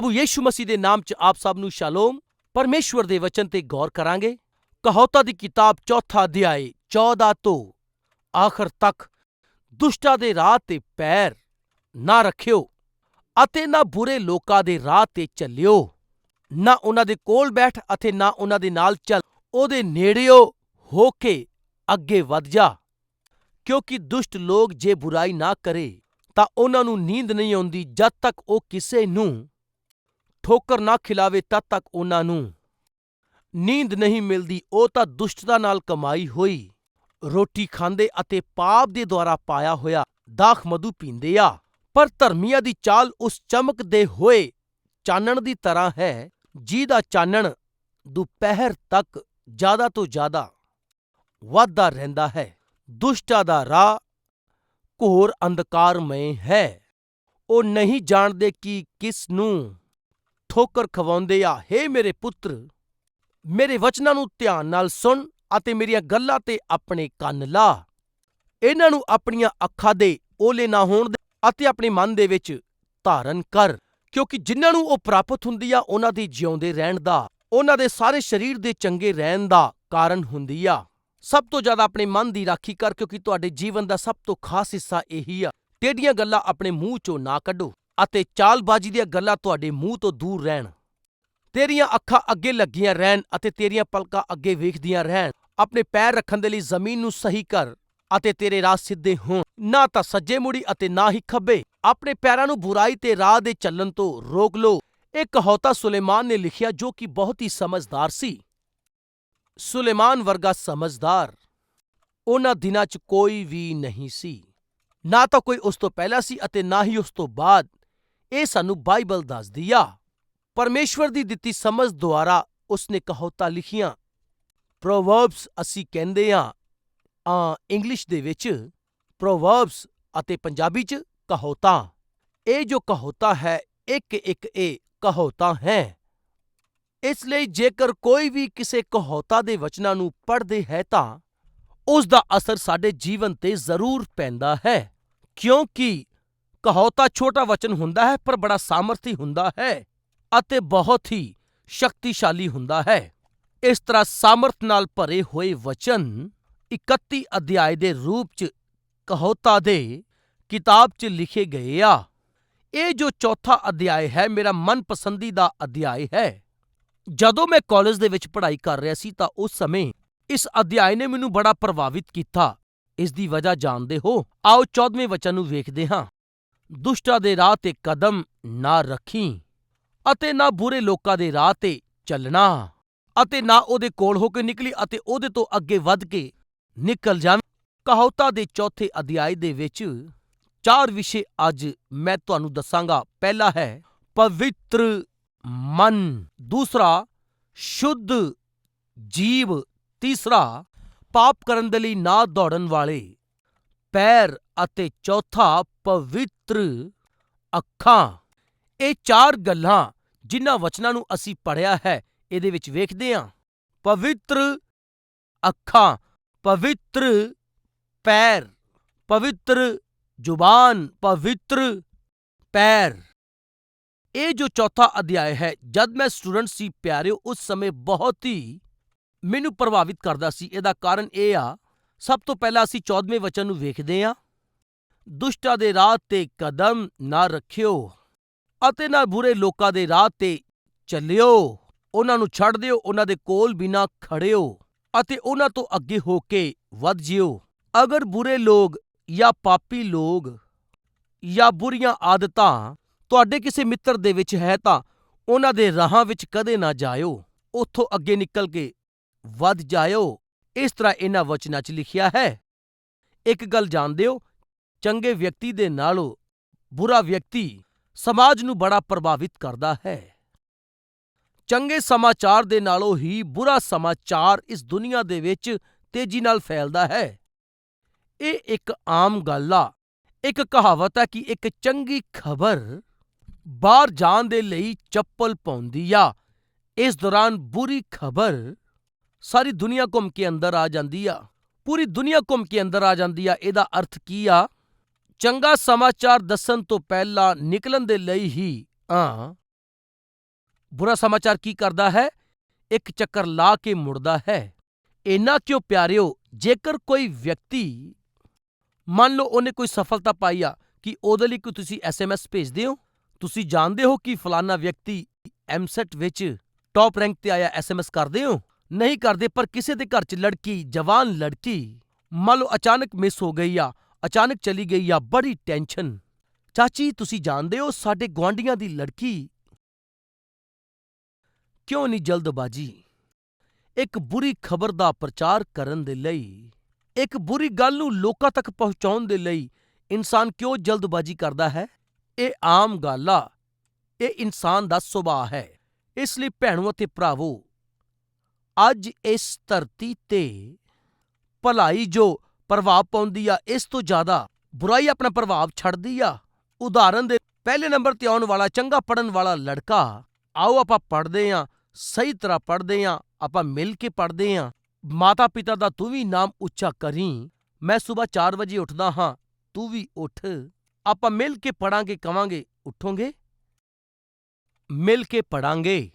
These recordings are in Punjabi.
ਪ੍ਰਭੂ ਯੀਸ਼ੂ ਮਸੀਹ ਦੇ ਨਾਮ 'ਚ ਆਪ ਸਭ ਨੂੰ ਸ਼ਾਲੋਮ, ਪਰਮੇਸ਼ਵਰ ਦੇ ਵਚਨ ਤੇ ਗੌਰ ਕਰਾਂਗੇ। ਕਹੋਤਾ ਦੀ ਕਿਤਾਬ ਚੌਥਾ ਅਧਿਆਇ 14 ਤੋਂ ਆਖਰ ਤੱਕ, ਦੁਸ਼ਟਾਂ ਦੇ ਰਾਹ ਤੇ ਪੈਰ ਨਾ ਰੱਖਿਓ ਅਤੇ ਨਾ ਬੁਰੇ ਲੋਕਾਂ ਦੇ ਰਾਹ ਤੇ ਚੱਲਿਓ। ਨਾ ਉਹਨਾਂ ਦੇ ਕੋਲ ਬੈਠ ਅਤੇ ਨਾ ਉਹਨਾਂ ਦੇ ਨਾਲ ਚੱਲ, ਉਹਦੇ ਨੇੜਿਓ ਹੋ ਕੇ ਅੱਗੇ ਵਧ ਜਾ। ਕਿਉਂਕਿ ਦੁਸ਼ਟ ਲੋਕ ਜੇ ਬੁਰਾਈ ਨਾ ਕਰੇ, ਤਾਂ ਉਹਨਾਂ ਨੂੰ ਨੀਂਦ ਨਹੀਂ ਆਉਂਦੀ ਜਦ ਤੱਕ ਉਹ ਕਿਸੇ ਨੂੰ ਠੋਕਰ ਨਾ ਖਿਲਾਵੇ ਤਦ ਤੱਕ ਉਹਨਾਂ ਨੂੰ। ਨੀਂਦ ਨਹੀਂ ਮਿਲਦੀ, ਉਹ ਤਾਂ ਦੁਸ਼ਟਤਾ ਨਾਲ ਕਮਾਈ ਹੋਈ। ਰੋਟੀ ਖਾਂਦੇ ਅਤੇ ਪਾਪ ਦੇ ਦੁਆਰਾ ਪਾਇਆ ਹੋਇਆ ਦਾਖ ਮਧੂ ਪੀਂਦੇ ਆ। ਪਰ ਧਰਮੀਆਂ ਦੀ ਚਾਲ ਉਸ ਚਮਕਦੇ ਹੋਏ ਚਾਨਣ ਦੀ ਤਰ੍ਹਾਂ ਹੈ, ਜਿਹਦਾ ਚਾਨਣ ਦੁਪਹਿਰ ਤੱਕ ਜ਼ਿਆਦਾ ਤੋਂ ਜ਼ਿਆਦਾ ਵੱਧਦਾ ਰਹਿੰਦਾ ਹੈ। ਦੁਸ਼ਟਾ ਦਾ ਰਾਹ ਘੋਰ ਅੰਧਕਾਰਮਈ ਹੈ। ਉਹ ਨਹੀਂ ਜਾਣਦੇ ਕਿ ਕਿਸ ਨੂੰ ਠੋਕਰ ਖਵਾਉਂਦੇ ਆ, ਹੇ ਮੇਰੇ ਪੁੱਤਰ। ਮੇਰੇ ਵਚਨਾਂ ਨੂੰ ਧਿਆਨ ਨਾਲ ਸੁਣ ਅਤੇ ਮੇਰੀਆਂ ਗੱਲਾਂ ਤੇ ਆਪਣੇ ਕੰਨ ਲਾ। ਇਹਨਾਂ ਨੂੰ ਆਪਣੀਆਂ ਅੱਖਾਂ ਦੇ ਓਲੇ ਨਾ ਹੋਣ ਦੇ ਅਤੇ ਆਪਣੇ ਮਨ ਦੇ ਵਿੱਚ ਧਾਰਨ ਕਰ, ਕਿਉਂਕਿ ਜਿਨ੍ਹਾਂ ਨੂੰ ਉਹ ਪ੍ਰਾਪਤ ਹੁੰਦੀ ਆ, ਉਹਨਾਂ ਦੀ ਜਿਉਂਦੇ ਰਹਿਣ ਦਾ, ਉਹਨਾਂ ਦੇ ਸਾਰੇ ਸਰੀਰ ਦੇ ਚੰਗੇ ਰਹਿਣ ਦਾ ਕਾਰਨ ਹੁੰਦੀ ਆ। ਸਭ ਤੋਂ ਜ਼ਿਆਦਾ ਆਪਣੇ ਮਨ ਦੀ ਰਾਖੀ ਕਰ, ਕਿਉਂਕਿ ਤੁਹਾਡੇ ਜੀਵਨ ਦਾ ਸਭ ਤੋਂ ਖਾਸ ਹਿੱਸਾ ਇਹੀ ਆ। ਟੇਡੀਆਂ ਗੱਲਾਂ ਆਪਣੇ ਮੂੰਹ ਚੋਂ ਨਾ ਕੱਢੋ। ਅਤੇ ਚਾਲਬਾਜ਼ੀ ਦੀਆਂ ਗੱਲਾਂ ਤੁਹਾਡੇ ਮੂੰਹ ਤੋਂ ਦੂਰ ਰਹਿਣ। ਤੇਰੀਆਂ ਅੱਖਾਂ ਅੱਗੇ ਲੱਗੀਆਂ ਰਹਿਣ ਅਤੇ ਤੇਰੀਆਂ ਪਲਕਾਂ ਅੱਗੇ ਵੇਖਦੀਆਂ ਰਹਿਣ। ਆਪਣੇ ਪੈਰ ਰੱਖਣ ਦੇ ਲਈ ਜ਼ਮੀਨ ਨੂੰ ਸਹੀ ਕਰ ਅਤੇ ਤੇਰੇ ਰਾਹ ਸਿੱਧੇ ਹੋਣ। ਨਾ ਤਾਂ ਸੱਜੇ ਮੁੜੀ ਅਤੇ ਨਾ ਹੀ ਖੱਬੇ। ਆਪਣੇ ਪੈਰਾਂ ਨੂੰ ਬੁਰਾਈ ਤੇ ਰਾਹ ਦੇ ਚੱਲਣ ਤੋਂ ਰੋਕ ਲੋ ਇਹ ਕਹੌਤਾ ਸੁਲੇਮਾਨ ਨੇ ਲਿਖਿਆ ਜੋ ਕਿ ਬਹੁਤ ਹੀ ਸਮਝਦਾਰ ਸੀ। ਸੁਲੇਮਾਨ ਵਰਗਾ ਸਮਝਦਾਰ ਉਹਨਾਂ ਦਿਨਾਂ 'ਚ ਕੋਈ ਵੀ ਨਹੀਂ ਸੀ। ਨਾ ਤਾਂ ਕੋਈ ਉਸ ਤੋਂ ਪਹਿਲਾਂ ਸੀ ਅਤੇ ਨਾ ਹੀ ਉਸ ਤੋਂ ਬਾਅਦ। ਇਹ ਸਾਨੂੰ ਬਾਈਬਲ ਦੱਸਦੀ ਆ। ਪਰਮੇਸ਼ਵਰ ਦੀ ਦਿੱਤੀ ਸਮਝ ਦੁਆਰਾ ਉਸਨੇ ਕਹੌਤਾ ਲਿਖੀਆਂ। ਪ੍ਰੋਵਰਬਸ ਅਸੀਂ ਕਹਿੰਦੇ ਆ ਆ ਇੰਗਲਿਸ਼ ਦੇ ਵਿੱਚ ਪ੍ਰੋਵਰਬਸ ਅਤੇ ਪੰਜਾਬੀ 'ਚ ਕਹੌਤਾ ਇਹ ਜੋ ਕਹੌਤਾ ਹੈ, ਇੱਕ ਇੱਕ ਇਹ ਕਹੌਤਾ ਹੈ। ਇਸ ਲਈ ਜੇਕਰ ਕੋਈ ਵੀ ਕਿਸੇ ਕਹੌਤਾ ਦੇ ਵਚਨਾਂ ਨੂੰ ਪੜ੍ਹਦੇ ਹੈ ਤਾਂ ਉਸ ਦਾ ਅਸਰ ਸਾਡੇ ਜੀਵਨ ਤੇ ਜ਼ਰੂਰ ਪੈਂਦਾ ਹੈ। ਕਿਉਂਕਿ ਕਹੌਤਾ ਛੋਟਾ ਵਚਨ ਹੁੰਦਾ ਹੈ, ਪਰ ਬੜਾ ਸਾਮਰਥੀ ਹੁੰਦਾ ਹੈ ਅਤੇ ਬਹੁਤ ਹੀ ਸ਼ਕਤੀਸ਼ਾਲੀ ਹੁੰਦਾ ਹੈ। ਇਸ ਤਰ੍ਹਾਂ ਸਾਮਰਥ ਨਾਲ ਭਰੇ ਹੋਏ ਵਚਨ 31 ਅਧਿਆਇ ਦੇ ਰੂਪ 'ਚ ਕਹੌਤਾ ਦੇ ਕਿਤਾਬ 'ਚ ਲਿਖੇ ਗਏ ਆ। ਇਹ ਜੋ ਚੌਥਾ ਅਧਿਆਇ ਹੈ, ਮੇਰਾ ਮਨਪਸੰਦੀਦਾ ਅਧਿਆਇ ਹੈ। ਜਦੋਂ ਮੈਂ ਕਾਲਜ ਦੇ ਵਿੱਚ ਪੜ੍ਹਾਈ ਕਰ ਰਿਹਾ ਸੀ ਤਾਂ ਉਸ ਸਮੇਂ ਇਸ ਅਧਿਆਇ ਨੇ ਮੈਨੂੰ ਬੜਾ ਪ੍ਰਭਾਵਿਤ ਕੀਤਾ। ਇਸ ਦੀ ਵਜ੍ਹਾ ਜਾਣਦੇ ਹੋ। ਆਓ 14ਵੇਂ ਵਚਨ ਨੂੰ ਵੇਖਦੇ ਹਾਂ। ਦੁਸ਼ਟਾਂ ਦੇ ਰਾਹ ਤੇ ਕਦਮ ਨਾ ਰੱਖੀ ਅਤੇ ਨਾ ਬੁਰੇ ਲੋਕਾਂ ਦੇ ਰਾਹ ਤੇ ਚੱਲਣਾ ਅਤੇ ਨਾ ਉਹਦੇ ਕੋਲ ਹੋ ਕੇ ਨਿਕਲੀ ਅਤੇ ਉਹਦੇ ਤੋਂ ਅੱਗੇ ਵੱਧ ਕੇ ਨਿਕਲ ਜਾਵੇਂ। ਕਹੌਤਾ ਦੇ ਚੌਥੇ ਅਧਿਆਇ ਦੇ ਵਿੱਚ ਚਾਰ ਵਿਸ਼ੇ ਅੱਜ ਮੈਂ ਤੁਹਾਨੂੰ ਦੱਸਾਂਗਾ। ਪਹਿਲਾ ਹੈ, ਪਵਿੱਤਰ ਮਨ। ਦੂਸਰਾ, ਸ਼ੁੱਧ ਜੀਵ। ਤੀਸਰਾ, ਪਾਪ ਕਰਨ ਦੇ ਲਈ ਨਾ ਦੌੜਨ ਵਾਲੇ। ਪੈਰ ਅਤੇ ਚੌਥਾ, ਪਵਿੱਤਰ ਅੱਖਾਂ, ਇਹ ਚਾਰ ਗੱਲਾਂ ਜਿਨ੍ਹਾਂ ਵਚਨਾਂ ਨੂੰ ਅਸੀਂ ਪੜ੍ਹਿਆ ਹੈ, ਇਹਦੇ ਵਿੱਚ ਵੇਖਦੇ ਹਾਂ। ਪਵਿੱਤਰ ਅੱਖਾਂ, ਪਵਿੱਤਰ ਪੈਰ, ਪਵਿੱਤਰ ਜ਼ੁਬਾਨ, ਪਵਿੱਤਰ ਪੈਰ। ਇਹ ਜੋ ਚੌਥਾ ਅਧਿਆਇ ਹੈ, ਜਦ ਮੈਂ ਸਟੂਡੈਂਟ ਸੀ ਪਿਆਰਿਓ, ਉਸ ਸਮੇਂ ਬਹੁਤ ਹੀ ਮੈਨੂੰ ਪ੍ਰਭਾਵਿਤ ਕਰਦਾ ਸੀ। ਇਹਦਾ ਕਾਰਨ ਇਹ ਆ, ਸਭ ਤੋਂ ਪਹਿਲਾਂ ਅਸੀਂ 14ਵੇਂ ਵਚਨ ਨੂੰ ਵੇਖਦੇ ਹਾਂ। ਦੁਸ਼ਟਾਂ ਦੇ ਰਾਹ ਤੇ ਕਦਮ ਨਾ ਰੱਖਿਓ ਅਤੇ ਨਾ ਬੁਰੇ ਲੋਕਾਂ ਦੇ ਰਾਹ ਤੇ ਚੱਲਿਓ। ਉਹਨਾਂ ਨੂੰ ਛੱਡ ਦਿਓ, ਉਹਨਾਂ ਦੇ ਕੋਲ ਬਿਨਾ ਖੜਿਓ ਅਤੇ ਉਹਨਾਂ ਤੋਂ ਅੱਗੇ ਹੋ ਕੇ ਵੱਧ ਜਿਓ। ਅਗਰ ਬੁਰੇ ਲੋਕ ਜਾਂ ਪਾਪੀ ਲੋਕ ਜਾਂ ਬੁਰੀਆਂ ਆਦਤਾਂ ਤੁਹਾਡੇ ਕਿਸੇ ਮਿੱਤਰ ਦੇ ਵਿੱਚ ਹੈ ਤਾਂ ਉਹਨਾਂ ਦੇ ਰਾਹਾਂ ਵਿੱਚ ਕਦੇ ਨਾ ਜਾਇਓ। ਉੱਥੋਂ ਅੱਗੇ ਨਿਕਲ ਕੇ ਵੱਧ ਜਾਇਓ। ਇਸ ਤਰ੍ਹਾਂ ਇਹਨਾਂ ਵਚਨਾਂ 'ਚ ਲਿਖਿਆ ਹੈ। ਇੱਕ ਗੱਲ ਜਾਣਦੇ ਹੋ ਚੰਗੇ ਵਿਅਕਤੀ ਦੇ ਨਾਲੋਂ ਬੁਰਾ ਵਿਅਕਤੀ ਸਮਾਜ ਨੂੰ ਬੜਾ ਪ੍ਰਭਾਵਿਤ ਕਰਦਾ ਹੈ। ਚੰਗੇ ਸਮਾਚਾਰ ਦੇ ਨਾਲੋਂ ਹੀ ਬੁਰਾ ਸਮਾਚਾਰ ਇਸ ਦੁਨੀਆ ਦੇ ਵਿੱਚ ਤੇਜ਼ੀ ਨਾਲ ਫੈਲਦਾ ਹੈ। ਇਹ ਇੱਕ ਆਮ ਗੱਲ ਆ। ਇੱਕ ਕਹਾਵਤ ਆ ਕਿ ਇੱਕ ਚੰਗੀ ਖਬਰ ਬਾਹਰ ਜਾਣ ਦੇ ਲਈ ਚੱਪਲ ਪਾਉਂਦੀ ਆ। ਇਸ ਦੌਰਾਨ ਬੁਰੀ ਖਬਰ ਸਾਰੀ ਦੁਨੀਆ ਘੁੰਮ ਕੇ ਅੰਦਰ ਆ ਜਾਂਦੀ ਆ। ਪੂਰੀ ਦੁਨੀਆ ਘੁੰਮ ਕੇ ਅੰਦਰ ਆ ਜਾਂਦੀ ਆ। ਇਹਦਾ ਅਰਥ ਕੀ ਆ? ਚੰਗਾ ਸਮਾਚਾਰ ਦੱਸਣ ਤੋਂ ਪਹਿਲਾਂ ਨਿਕਲਣ ਦੇ ਲਈ ਹੀ ਆ ਬੁਰਾ ਸਮਾਚਾਰ ਕੀ ਕਰਦਾ ਹੈ? ਇੱਕ ਚੱਕਰ ਲਾ ਕੇ ਮੁੜਦਾ ਹੈ। ਇੰਨਾ ਕਿਉਂ ਪਿਆਰਿਓ? ਜੇਕਰ ਕੋਈ ਵਿਅਕਤੀ, ਮੰਨ ਲਓ ਉਹਨੇ ਕੋਈ ਸਫਲਤਾ ਪਾਈ ਆ, ਕਿ ਉਹਦੇ ਲਈ ਕੋਈ ਤੁਸੀਂ ਐਸਐਮਐਸ ਭੇਜਦੇ ਹੋ? ਤੁਸੀਂ ਜਾਣਦੇ ਹੋ ਕਿ ਫਲਾਨਾ ਵਿਅਕਤੀ ਐਮਸੈਟ ਵਿੱਚ ਟੌਪ ਰੈਂਕ ਤੇ ਆਇਆ ਐਸਐਮਐਸ ਕਰਦੇ ਹੋ? ਨਹੀਂ ਕਰਦੇ, ਪਰ ਕਿਸੇ ਦੇ ਘਰ 'ਚ ਲੜਕੀ, ਜਵਾਨ ਲੜਕੀ, ਮੰਨ ਲਓ ਅਚਾਨਕ ਮਿਸ ਹੋ ਗਈ ਆ ਅਚਾਨਕ ਚਲੀ ਗਈ ਆ ਬੜੀ ਟੈਨਸ਼ਨ। ਚਾਚੀ, ਤੁਸੀਂ ਜਾਣਦੇ ਹੋ ਸਾਡੇ ਗੁਆਂਢੀਆਂ ਦੀ ਲੜਕੀ? ਕਿਉਂ ਨਹੀਂ ਜਲਦਬਾਜੀ? ਇੱਕ ਬੁਰੀ ਖਬਰ ਦਾ ਪ੍ਰਚਾਰ ਕਰਨ ਦੇ ਲਈ, ਇੱਕ ਬੁਰੀ ਗੱਲ ਨੂੰ ਲੋਕਾਂ ਤੱਕ ਪਹੁੰਚਾਉਣ ਦੇ ਲਈ ਇਨਸਾਨ ਕਿਉਂ ਜਲਦਬਾਜੀ ਕਰਦਾ ਹੈ? ਇਹ ਆਮ ਗੱਲ ਆ। ਇਹ ਇਨਸਾਨ ਦਾ ਸੁਭਾਅ ਹੈ। ਇਸ ਲਈ ਭੈਣੋ ਅਤੇ ਭਰਾਵੋ, ਅੱਜ ਇਸ ਧਰਤੀ ਤੇ ਭਲਾਈ ਜੋ ਪ੍ਰਭਾਵ ਪਾਉਂਦੀ ਆ, ਇਸ ਤੋਂ ਜ਼ਿਆਦਾ ਬੁਰਾਈ ਆਪਣਾ ਪ੍ਰਭਾਵ ਛੱਡਦੀ ਆ। ਉਦਾਹਰਨ ਦੇ, ਪਹਿਲੇ ਨੰਬਰ ਤੇ ਆਉਣ ਵਾਲਾ, ਚੰਗਾ ਪੜਨ ਵਾਲਾ ਲੜਕਾ, ਆਓ ਆਪਾਂ ਪੜਦੇ ਆਂ, ਸਹੀ ਤਰ੍ਹਾਂ ਪੜਦੇ ਆਂ, ਆਪਾਂ ਮਿਲ ਕੇ ਪੜਦੇ ਆਂ। ਮਾਤਾ ਪਿਤਾ ਦਾ ਤੂੰ ਵੀ ਨਾਮ ਉੱਚਾ ਕਰੀ। ਮੈਂ ਸਵੇਰ 4 ਵਜੇ ਉੱਠਦਾ ਹਾਂ, ਤੂੰ ਵੀ ਉੱਠ। ਆਪਾਂ ਮਿਲ ਕੇ ਪੜਾਂਗੇ ਕਵਾਂਗੇ, ਉੱਠੋਗੇ? ਮਿਲ ਕੇ ਪੜਾਂਗੇ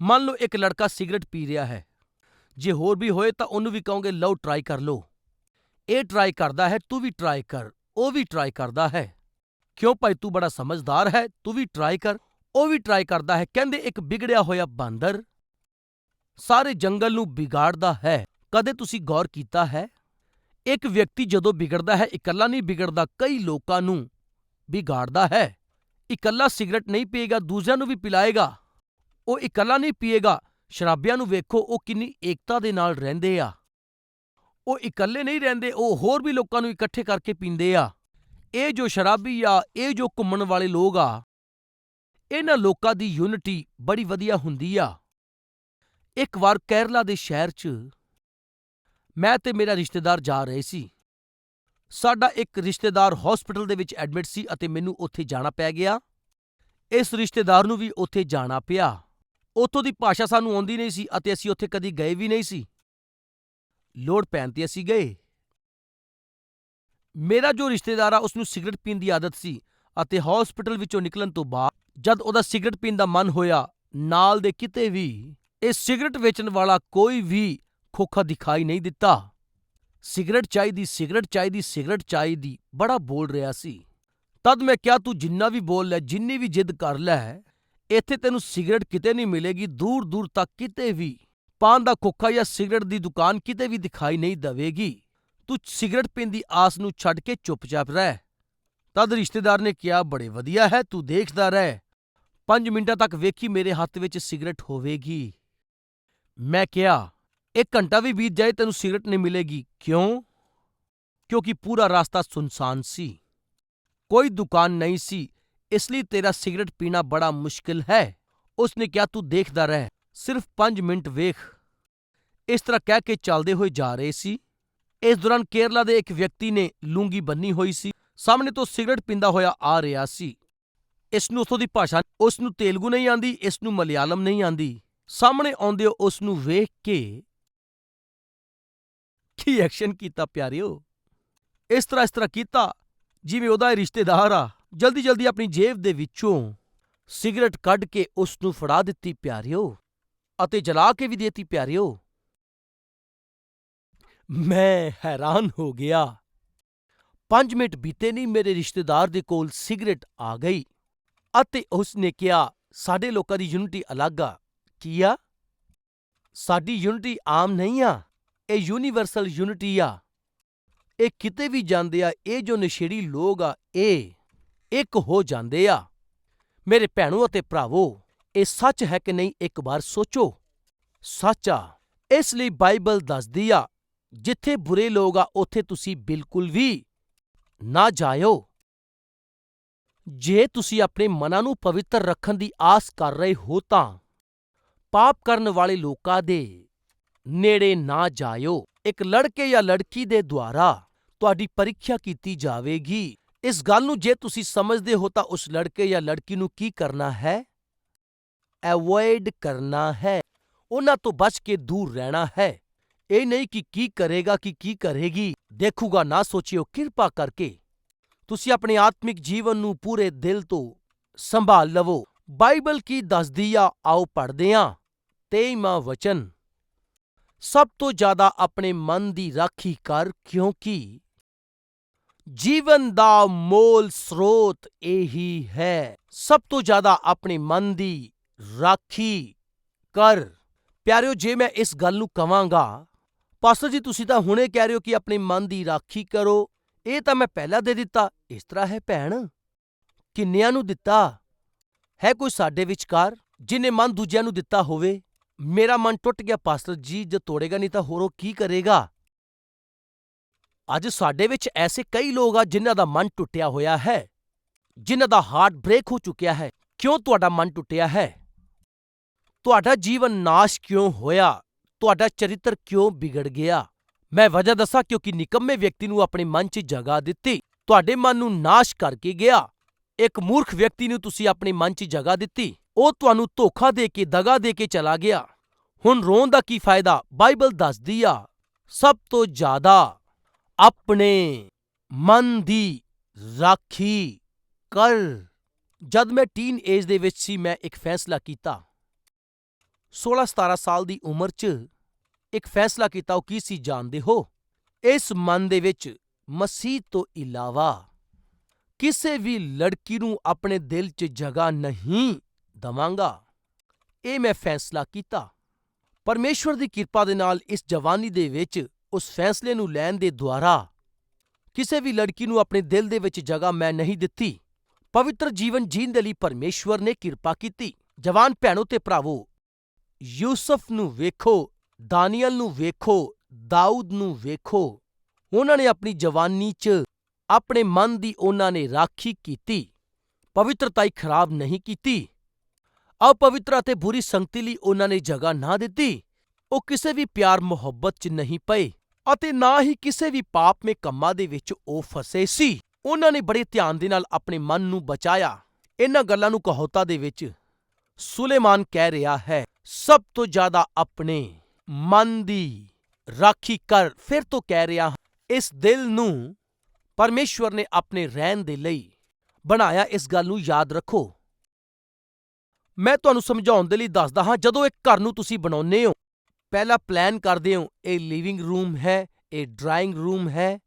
ਮੰਨ ਲਓ ਇੱਕ ਲੜਕਾ ਸਿਗਰਟ ਪੀ ਰਿਹਾ ਹੈ। ਜੇ ਹੋਰ ਵੀ ਹੋਏ ਤਾਂ ਉਹਨੂੰ ਵੀ ਕਹੋਗੇ, ਲਓ ਟਰਾਈ ਕਰ ਲਓ। ਇਹ ਟਰਾਈ ਕਰਦਾ ਹੈ, ਤੂੰ ਵੀ ਟਰਾਈ ਕਰ, ਉਹ ਵੀ ਟਰਾਈ ਕਰਦਾ ਹੈ। ਕਿਉਂ ਭਾਈ ਤੂੰ ਬੜਾ ਸਮਝਦਾਰ ਹੈ, ਤੂੰ ਵੀ ਟਰਾਈ ਕਰ, ਉਹ ਵੀ ਟਰਾਈ ਕਰਦਾ ਹੈ, ਕਹਿੰਦੇ ਇੱਕ ਵਿਗੜਿਆ ਹੋਇਆ ਬਾਂਦਰ ਸਾਰੇ ਜੰਗਲ ਨੂੰ ਵਿਗਾੜਦਾ ਹੈ, ਕਦੇ ਤੁਸੀਂ ਗੌਰ ਕੀਤਾ ਹੈ? ਇੱਕ ਵਿਅਕਤੀ ਜਦੋਂ ਵਿਗੜਦਾ ਹੈ, ਇਕੱਲਾ ਨਹੀਂ ਵਿਗੜਦਾ, ਕਈ ਲੋਕਾਂ ਨੂੰ ਵਿਗਾੜਦਾ ਹੈ। ਇਕੱਲਾ ਸਿਗਰਟ ਨਹੀਂ ਪੀਏਗਾ, ਦੂਜਿਆਂ ਨੂੰ ਵੀ ਪਿਲਾਏਗਾ। ਉਹ ਇਕੱਲਾ ਨਹੀਂ ਪੀਏਗਾ, ਸ਼ਰਾਬੀਆਂ ਨੂੰ ਵੇਖੋ, ਉਹ ਕਿੰਨੀ ਏਕਤਾ ਦੇ ਨਾਲ ਰਹਿੰਦੇ ਆ। ਉਹ ਇਕੱਲੇ ਨਹੀਂ ਰਹਿੰਦੇ, ਉਹ ਹੋਰ ਵੀ ਲੋਕਾਂ ਨੂੰ ਇਕੱਠੇ ਕਰਕੇ ਪੀਂਦੇ ਆ। ਇਹ ਜੋ ਸ਼ਰਾਬੀ ਆ, ਇਹ ਜੋ ਘੁੰਮਣ ਵਾਲੇ ਲੋਕ ਆ, ਇਹਨਾਂ ਲੋਕਾਂ ਦੀ ਯੂਨਿਟੀ ਬੜੀ ਵਧੀਆ ਹੁੰਦੀ ਆ। ਇੱਕ ਵਾਰ ਕੇਰਲਾ ਦੇ ਸ਼ਹਿਰ 'ਚ ਮੈਂ ਤੇ ਮੇਰਾ ਰਿਸ਼ਤੇਦਾਰ ਜਾ ਰਹੇ ਸੀ। ਸਾਡਾ ਇੱਕ ਰਿਸ਼ਤੇਦਾਰ ਹਸਪੀਟਲ ਦੇ ਵਿੱਚ ਐਡਮਿਟ ਸੀ ਅਤੇ ਮੈਨੂੰ ਉੱਥੇ ਜਾਣਾ ਪੈ ਗਿਆ। ਇਸ ਰਿਸ਼ਤੇਦਾਰ ਨੂੰ ਵੀ ਉੱਥੇ ਜਾਣਾ ਪਿਆ। ਉੱਥੋਂ ਦੀ ਭਾਸ਼ਾ ਸਾਨੂੰ ਆਉਂਦੀ ਨਹੀਂ ਸੀ ਅਤੇ ਅਸੀਂ ਉੱਥੇ ਕਦੀ ਗਏ ਵੀ ਨਹੀਂ ਸੀ। ਲੋੜ ਪੈਣ ਤੇ ਅਸੀਂ ਗਏ। ਮੇਰਾ ਜੋ ਰਿਸ਼ਤੇਦਾਰ ਆ, ਉਸਨੂੰ ਸਿਗਰਟ ਪੀਣ ਦੀ ਆਦਤ ਸੀ ਅਤੇ ਹਸਪੀਟਲ ਵਿੱਚੋਂ ਨਿਕਲਣ ਤੋਂ ਬਾਅਦ ਜਦ ਉਹਦਾ ਸਿਗਰਟ ਪੀਣ ਦਾ ਮਨ ਹੋਇਆ, ਨਾਲ ਦੇ ਕਿਤੇ ਵੀ ਇਹ ਸਿਗਰਟ ਵੇਚਣ ਵਾਲਾ ਕੋਈ ਵੀ ਖੋਖਾ ਦਿਖਾਈ ਨਹੀਂ ਦਿੱਤਾ। ਸਿਗਰਟ ਚਾਹੀਦੀ ਸਿਗਰਟ ਚਾਹੀਦੀ ਸਿਗਰਟ ਚਾਹੀਦੀ, ਬੜਾ ਬੋਲ ਰਿਹਾ ਸੀ। ਤਦ ਮੈਂ ਕਿਹਾ, ਤੂੰ ਜਿੰਨਾ ਵੀ ਬੋਲ ਲੈ, ਜਿੰਨੀ ਵੀ ਜਿੱਦ ਕਰ ਲੈ, ਇੱਥੇ ਤੈਨੂੰ ਸਿਗਰਟ ਕਿਤੇ ਨਹੀਂ ਮਿਲੇਗੀ ਦੂਰ ਦੂਰ ਤੱਕ ਕਿਤੇ ਵੀ। ਪਾਨ ਦਾ ਖੋਖਾ ਜਾਂ ਸਿਗਰਟ ਦੀ ਦੁਕਾਨ ਕਿਤੇ ਵੀ ਦਿਖਾਈ ਨਹੀਂ ਦਵੇਗੀ। ਤੂੰ ਸਿਗਰਟ ਪੀਣ ਦੀ ਆਸ ਨੂੰ ਛੱਡ ਕੇ ਚੁੱਪਚਾਪ ਰਹਿ। ਤਦ ਰਿਸ਼ਤੇਦਾਰ ਨੇ ਕਿਹਾ, ਬੜੇ ਵਧੀਆ ਹੈ, ਤੂੰ ਦੇਖਦਾ ਰਹਿ। ਪੰਜ ਮਿੰਟਾਂ ਤੱਕ ਵੇਖੀ ਮੇਰੇ ਹੱਥ ਵਿੱਚ ਸਿਗਰਟ ਹੋਵੇਗੀ। ਮੈਂ ਕਿਹਾ, ਇੱਕ ਘੰਟਾ ਵੀ ਬੀਤ ਜਾਏ ਤੈਨੂੰ ਸਿਗਰਟ ਨਹੀਂ ਮਿਲੇਗੀ। ਕਿਉਂ? ਕਿਉਂਕਿ ਪੂਰਾ ਰਾਸਤਾ ਸੁਨਸਾਨ ਸੀ। ਕੋਈ ਦੁਕਾਨ ਨਹੀਂ ਸੀ। ਇਸ ਲਈ ਤੇਰਾ ਸਿਗਰਟ ਪੀਣਾ ਬੜਾ ਮੁਸ਼ਕਿਲ ਹੈ। ਉਸ ਨੇ ਕਿਹਾ, ਤੂੰ ਦੇਖਦਾ ਰਹਿ। ਸਿਰਫ ਪੰਜ ਮਿੰਟ ਵੇਖ। ਇਸ ਤਰ੍ਹਾਂ ਕਹਿ ਕੇ ਚੱਲਦੇ ਹੋਏ ਜਾ ਰਹੇ ਸੀ। ਇਸ ਦੌਰਾਨ ਕੇਰਲਾ ਦੇ ਇੱਕ ਵਿਅਕਤੀ ਨੇ ਲੂੰਗੀ ਬੰਨੀ ਹੋਈ ਸੀ। ਸਾਹਮਣੇ ਤੋਂ ਸਿਗਰਟ ਪੀਂਦਾ ਹੋਇਆ ਆ ਰਿਹਾ ਸੀ। ਇਸ ਨੂੰ ਉਥੋਂ ਦੀ ਭਾਸ਼ਾ ਉਸ ਨੂੰ ਤੇਲਗੂ ਨਹੀਂ ਆਂਦੀ ਇਸ ਨੂੰ ਮਲਿਆਲਮ ਨਹੀਂ ਆਂਦੀ ਸਾਹਮਣੇ ਆਉਂਦੇ ਉਸ ਨੂੰ ਵੇਖ ਕੇ ਕੀ ਐਕਸ਼ਨ ਕੀਤਾ ਪਿਆਰਿਓ? ਇਸ ਤਰ੍ਹਾਂ ਇਸ ਤਰ੍ਹਾਂ ਕੀਤਾ, ਜਿਵੇਂ ਉਹਦਾ ਇਹ ਰਿਸ਼ਤੇਦਾਰ ਆ। ਜਲਦੀ ਜਲਦੀ ਆਪਣੀ ਜੇਬ ਦੇ ਵਿੱਚੋਂ ਸਿਗਰਟ ਕੱਢ ਕੇ ਉਸ ਨੂੰ ਫੜਾ ਦਿੱਤੀ ਪਿਆਰਿਓ ਅਤੇ ਜਲਾ ਕੇ ਵੀ ਦੇਤੀ ਪਿਆਰਿਓ। ਮੈਂ ਹੈਰਾਨ ਹੋ ਗਿਆ। ਪੰਜ ਮਿੰਟ ਬੀਤੇ ਨਹੀਂ ਮੇਰੇ ਰਿਸ਼ਤੇਦਾਰ ਦੇ ਕੋਲ ਸਿਗਰਟ ਆ ਗਈ ਅਤੇ ਉਸ ਨੇ ਕਿਹਾ, ਸਾਡੇ ਲੋਕਾਂ ਦੀ ਯੂਨਿਟੀ ਅਲੱਗ ਆ। ਕੀ ਆ? ਸਾਡੀ ਯੂਨਿਟੀ ਆਮ ਨਹੀਂ ਆ, ਇਹ ਯੂਨੀਵਰਸਲ ਯੂਨਿਟੀ ਆ। ਇਹ ਕਿਤੇ ਵੀ ਜਾਂਦੇ ਆ, ਇਹ ਜੋ ਨਸ਼ੇੜੀ ਲੋਕ ਆ, ਇਹ ਇੱਕ ਹੋ ਜਾਂਦੇ ਆ। ਮੇਰੇ ਭੈਣੋ ਅਤੇ ਭਰਾਵੋ, ਇਹ ਸੱਚ ਹੈ ਕਿ ਨਹੀਂ, ਇੱਕ ਵਾਰ ਸੋਚੋ। ਸੱਚ ਆ, ਇਸ ਲਈ ਬਾਈਬਲ ਦੱਸਦੀ ਆ ਜਿੱਥੇ ਬੁਰੇ ਲੋਕ ਆ, ਉੱਥੇ ਤੁਸੀਂ ਬਿਲਕੁਲ ਵੀ ਨਾ ਜਾਇਓ। ਜੇ ਤੁਸੀਂ ਆਪਣੇ ਮਨਾਂ ਨੂੰ ਪਵਿੱਤਰ ਰੱਖਣ ਦੀ ਆਸ ਕਰ ਰਹੇ ਹੋ ਤਾਂ ਪਾਪ ਕਰਨ ਵਾਲੇ ਲੋਕਾਂ ਦੇ ਨੇੜੇ ਨਾ ਜਾਇਓ। ਇੱਕ ਲੜਕੇ ਜਾਂ ਲੜਕੀ ਦੇ ਦੁਆਰਾ ਤੁਹਾਡੀ ਪ੍ਰੀਖਿਆ ਕੀਤੀ ਜਾਵੇਗੀ। ਇਸ ਗੱਲ ਨੂੰ ਜੇ ਤੁਸੀਂ ਸਮਝਦੇ ਹੋ ਤਾਂ ਉਸ ਲੜਕੇ ਜਾਂ ਲੜਕੀ ਨੂੰ ਕੀ ਕਰਨਾ ਹੈ? ਅਵੋਇਡ ਕਰਨਾ ਹੈ। ਉਹਨਾਂ ਤੋਂ ਬਚ ਕੇ ਦੂਰ ਰਹਿਣਾ ਹੈ। ਇਹ ਨਹੀਂ ਕਿ ਕੀ ਕਰੇਗਾ ਕਿ ਕੀ ਕਰੇਗੀ, ਦੇਖੂਗਾ ਨਾ ਸੋਚਿਓ, ਕਿਰਪਾ ਕਰਕੇ। ਤੁਸੀਂ ਆਪਣੇ ਆਤਮਿਕ ਜੀਵਨ ਨੂੰ ਪੂਰੇ ਦਿਲ ਤੋਂ ਸੰਭਾਲ ਲਵੋ। ਬਾਈਬਲ ਕੀ ਦੱਸਦੀ ਆ, ਆਓ ਪੜ੍ਹਦੇ ਹਾਂ ਤੇਈਵਾਂ ਵਚਨ। ਸਭ ਤੋਂ ਜ਼ਿਆਦਾ ਆਪਣੇ ਮਨ ਦੀ ਰਾਖੀ ਕਰ, ਕਿਉਂਕਿ ਜੀਵਨ ਦਾ ਮੋਲ ਸਰੋਤ ਇਹੀ ਹੈ। ਸਭ ਤੋਂ ਜ਼ਿਆਦਾ ਆਪਣੇ ਮਨ ਦੀ ਰਾਖੀ ਕਰ। ਪਿਆਰਿਓ, ਜੇ ਮੈਂ ਇਸ ਗੱਲ ਨੂੰ ਕਵਾਂਗਾ ਪਾਸਟਰ ਜੀ, ਤੁਸੀਂ ਤਾਂ ਹੁਣੇ ਕਹਿ ਰਹੇ ਹੋ ਕਿ ਆਪਣੇ ਮਨ ਦੀ ਰਾਖੀ ਕਰੋ। ਇਹ ਤਾਂ ਮੈਂ ਪਹਿਲਾਂ ਦੇ ਦਿੱਤਾ। ਇਸ ਤਰ੍ਹਾਂ ਹੈ ਭੈਣ। ਕਿੰਨਿਆਂ ਨੂੰ ਦਿੱਤਾ? ਹੈ ਕੋਈ ਸਾਡੇ ਵਿਚਕਾਰ, ਜਿਨੇ ਮਨ ਦੂਜਿਆਂ ਨੂੰ ਦਿੱਤਾ ਹੋਵੇ? ਮੇਰਾ ਮਨ ਟੁੱਟ ਗਿਆ, ਪਾਸਟਰ ਜੀ, ਜੇ ਤੋੜੇਗਾ ਨਹੀਂ ਤਾਂ ਹੋਰ ਉਹ ਕੀ ਕਰੇਗਾ? ਅੱਜ ਸਾਡੇ ਵਿੱਚ ਐਸੇ ਕਈ ਲੋਕ ਆ ਜਿਨ੍ਹਾਂ ਦਾ ਮਨ ਟੁੱਟਿਆ ਹੋਇਆ ਹੈ। ਜਿਨ੍ਹਾਂ ਦਾ ਹਾਰਟ ਬ੍ਰੇਕ ਹੋ ਚੁੱਕਿਆ ਹੈ। ਕਿਉਂ ਤੁਹਾਡਾ ਮਨ ਟੁੱਟਿਆ ਹੈ? ਤੁਹਾਡਾ ਜੀਵਨ ਨਾਸ਼ ਕਿਉਂ ਹੋਇਆ? ਤੁਹਾਡਾ ਚਰਿੱਤਰ ਕਿਉਂ ਬਿਗੜ ਗਿਆ? ਮੈਂ ਵਜ੍ਹਾ ਦੱਸਾਂ ਕਿਉਂਕਿ ਨਿਕੰਮੇ ਵਿਅਕਤੀ ਨੂੰ ਆਪਣੇ ਮਨ 'ਚ ਜਗ੍ਹਾ ਦਿੱਤੀ, ਤੁਹਾਡੇ ਮਨ ਨੂੰ ਨਾਸ਼ ਕਰਕੇ ਗਿਆ। ਇੱਕ ਮੂਰਖ ਵਿਅਕਤੀ ਨੂੰ ਤੁਸੀਂ ਆਪਣੇ ਮਨ 'ਚ ਜਗ੍ਹਾ ਦਿੱਤੀ, ਉਹ ਤੁਹਾਨੂੰ ਧੋਖਾ ਦੇ ਕੇ, ਦਗਾ ਦੇ ਕੇ ਚਲਾ ਗਿਆ। ਹੁਣ ਰੋਣ ਦਾ ਕੀ ਫਾਇਦਾ? ਬਾਈਬਲ ਦੱਸਦੀ ਆ, ਸਭ ਤੋਂ ਜ਼ਿਆਦਾ ਆਪਣੇ ਮਨ ਦੀ ਰਾਖੀ ਕਰ। ਜਦ ਮੈਂ ਟੀਨ ਏਜ ਦੇ ਵਿੱਚ ਸੀ, ਮੈਂ ਇੱਕ ਫੈਸਲਾ ਕੀਤਾ। 16-17 ਸਾਲ ਦੀ ਉਮਰ 'ਚ ਇੱਕ ਫੈਸਲਾ ਕੀਤਾ, ਉਹ ਕੀ ਸੀ ਜਾਣਦੇ ਹੋ? ਇਸ ਮਨ ਦੇ ਵਿੱਚ ਮਸੀਹ ਤੋਂ ਇਲਾਵਾ ਕਿਸੇ ਵੀ ਲੜਕੀ ਨੂੰ ਆਪਣੇ ਦਿਲ 'ਚ ਜਗ੍ਹਾ ਨਹੀਂ ਦਵਾਂਗਾ। ਇਹ ਮੈਂ ਫੈਸਲਾ ਕੀਤਾ। ਪਰਮੇਸ਼ਵਰ ਦੀ ਕਿਰਪਾ ਦੇ ਨਾਲ ਇਸ ਜਵਾਨੀ ਦੇ ਵਿੱਚ ਉਸ ਫੈਸਲੇ ਨੂੰ ਲੈਣ ਦੇ ਦੁਆਰਾ ਕਿਸੇ ਵੀ ਲੜਕੀ ਨੂੰ ਆਪਣੇ ਦਿਲ ਦੇ ਵਿੱਚ ਜਗ੍ਹਾ ਮੈਂ ਨਹੀਂ ਦਿੱਤੀ। ਪਵਿੱਤਰ ਜੀਵਨ ਜੀਣ ਦੇ ਲਈ ਪਰਮੇਸ਼ਵਰ ਨੇ ਕਿਰਪਾ ਕੀਤੀ। ਜਵਾਨ ਭੈਣੋ ਤੇ ਭਰਾਵੋ, ਯੂਸਫ ਨੂੰ ਵੇਖੋ ਦਾਨੀਅਲ ਨੂੰ ਵੇਖੋ, ਦਾਊਦ ਨੂੰ ਵੇਖੋ। ਉਹਨਾਂ ਨੇ ਆਪਣੀ ਜਵਾਨੀ 'ਚ ਆਪਣੇ ਮਨ ਦੀ ਉਹਨਾਂ ਨੇ ਰਾਖੀ ਕੀਤੀ। ਪਵਿੱਤਰਤਾ ਖਰਾਬ ਨਹੀਂ ਕੀਤੀ। ਅਪਵਿੱਤਰ ਅਤੇ ਬੁਰੀ ਸੰਗਤੀ ਲਈ ਉਹਨਾਂ ਨੇ ਜਗ੍ਹਾ ਨਾ ਦਿੱਤੀ। ਉਹ ਕਿਸੇ ਵੀ ਪਿਆਰ ਮੁਹੱਬਤ 'ਚ ਨਹੀਂ ਪਏ ਅਤੇ ਨਾ ਹੀ ਕਿਸੇ ਵੀ ਪਾਪਮੇ ਕੰਮਾਂ ਦੇ ਵਿੱਚ ਉਹ ਫਸੇ ਸੀ। ਉਹਨਾਂ ਨੇ ਬੜੇ ਧਿਆਨ ਦੇ ਨਾਲ ਆਪਣੇ ਮਨ ਨੂੰ ਬਚਾਇਆ। ਇਹਨਾਂ ਗੱਲਾਂ ਨੂੰ ਕਹੋਤਾ ਦੇ ਵਿੱਚ ਸੁਲੇਮਾਨ ਕਹਿ ਰਿਹਾ ਹੈ, ਸਭ ਤੋਂ ਜ਼ਿਆਦਾ ਆਪਣੇ ਮਨ ਦੀ ਰਾਖੀ ਕਰ ਫਿਰ ਤੋਂ ਕਹਿ ਰਿਹਾ ਹਾਂ, ਇਸ ਦਿਲ ਨੂੰ ਪਰਮੇਸ਼ਵਰ ਨੇ ਆਪਣੇ ਰਹਿਣ ਦੇ ਲਈ ਬਣਾਇਆ ਇਸ ਗੱਲ ਨੂੰ ਯਾਦ ਰੱਖੋ। ਮੈਂ ਤੁਹਾਨੂੰ ਸਮਝਾਉਣ ਦੇ ਲਈ ਦੱਸਦਾ ਹਾਂ ਜਦੋਂ ਇੱਕ ਘਰ ਨੂੰ ਤੁਸੀਂ ਬਣਾਉਂਦੇ ਹੋ ਪਹਿਲਾਂ ਪਲਾਨ ਕਰਦੇ ਹੋ ਇਹ ਲਿਵਿੰਗ ਰੂਮ ਹੈ ਇਹ ਡਰਾਇੰਗ ਰੂਮ ਹੈ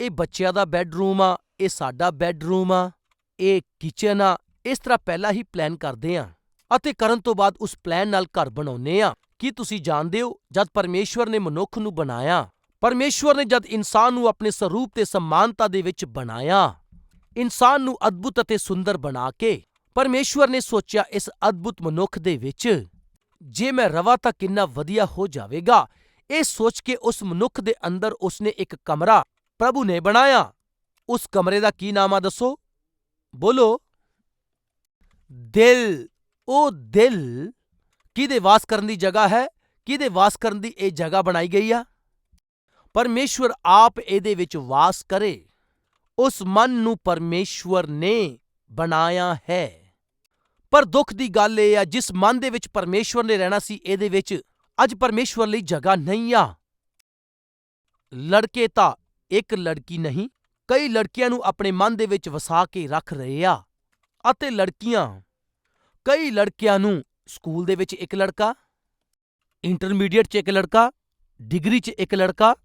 ਇਹ ਬੱਚਿਆਂ ਦਾ ਬੈੱਡਰੂਮ ਆ ਇਹ ਸਾਡਾ ਬੈੱਡਰੂਮ ਆ ਇਹ ਕਿਚਨ ਆ ਇਸ ਤਰ੍ਹਾਂ ਪਹਿਲਾਂ ਹੀ ਪਲਾਨ ਕਰਦੇ ਆ ਅਤੇ ਕਰਨ ਤੋਂ ਬਾਅਦ ਉਸ ਪਲਾਨ ਨਾਲ ਘਰ ਬਣਾਉਂਦੇ ਆ ਕੀ ਤੁਸੀਂ ਜਾਣਦੇ ਹੋ ਜਦ ਪਰਮੇਸ਼ਵਰ ਨੇ ਮਨੁੱਖ ਨੂੰ ਬਣਾਇਆ? ਪਰਮੇਸ਼ਵਰ ਨੇ ਜਦ ਇਨਸਾਨ ਨੂੰ ਆਪਣੇ ਸਰੂਪ ਤੇ ਸਮਾਨਤਾ ਦੇ ਵਿੱਚ ਬਣਾਇਆ, ਇਨਸਾਨ ਨੂੰ ਅਦਭੁਤ ਅਤੇ ਸੁੰਦਰ ਬਣਾ ਕੇ, ਪਰਮੇਸ਼ਵਰ ਨੇ ਸੋਚਿਆ ਇਸ ਅਦਭੁਤ ਮਨੁੱਖ ਦੇ ਵਿੱਚ, ਜੇ ਮੈਂ ਰਵਾ ਤਾਂ ਕਿੰਨਾ ਵਧੀਆ ਹੋ ਜਾਵੇਗਾ। ਇਹ ਸੋਚ ਕੇ ਉਸ ਮਨੁੱਖ ਦੇ ਅੰਦਰ ਉਸਨੇ ਇੱਕ ਕਮਰਾ ਪ੍ਰਭੂ ਨੇ ਬਣਾਇਆ। ਉਸ ਕਮਰੇ ਦਾ ਕੀ ਨਾਮ ਆ ਦੱਸੋ? ਬੋਲੋ। ਦਿਲ। ਉਹ ਦਿਲ ਕਿਹਦੇ ਵਾਸ ਕਰਨ ਦੀ ਜਗ੍ਹਾ ਹੈ? ਕਿਹਦੇ ਵਾਸ ਕਰਨ ਦੀ ਇਹ ਜਗ੍ਹਾ ਬਣਾਈ ਗਈ ਆ? ਪਰਮੇਸ਼ਵਰ ਆਪ ਇਹਦੇ ਵਿੱਚ ਵਾਸ ਕਰੇ। ਉਸ ਮਨ ਨੂੰ ਪਰਮੇਸ਼ਵਰ ਨੇ ਬਣਾਇਆ ਹੈ। ਪਰ ਦੁੱਖ ਦੀ ਗੱਲ ਇਹ ਆ, ਜਿਸ ਮਨ ਦੇ ਵਿੱਚ ਪਰਮੇਸ਼ਵਰ ਨੇ ਰਹਿਣਾ ਸੀ, ਇਹਦੇ ਵਿੱਚ ਅੱਜ ਪਰਮੇਸ਼ਵਰ ਲਈ ਜਗ੍ਹਾ ਨਹੀਂ ਆ। ਲੜਕੇ ਤਾਂ ਇੱਕ ਲੜਕੀ ਨਹੀਂ, ਕਈ ਲੜਕੀਆਂ ਨੂੰ ਆਪਣੇ ਮਨ ਦੇ ਵਿੱਚ ਵਸਾ ਕੇ ਰੱਖ ਰਹੇ ਆ। ਅਤੇ ਲੜਕੀਆਂ, ਕਈ ਲੜਕਿਆਂ ਨੂੰ ਸਕੂਲ ਦੇ ਵਿੱਚ ਇੱਕ ਲੜਕਾ ਇੰਟਰਮੀਡੀਏਟ 'ਚ ਇੱਕ ਲੜਕਾ ਡਿਗਰੀ 'ਚ ਇੱਕ ਲੜਕਾ,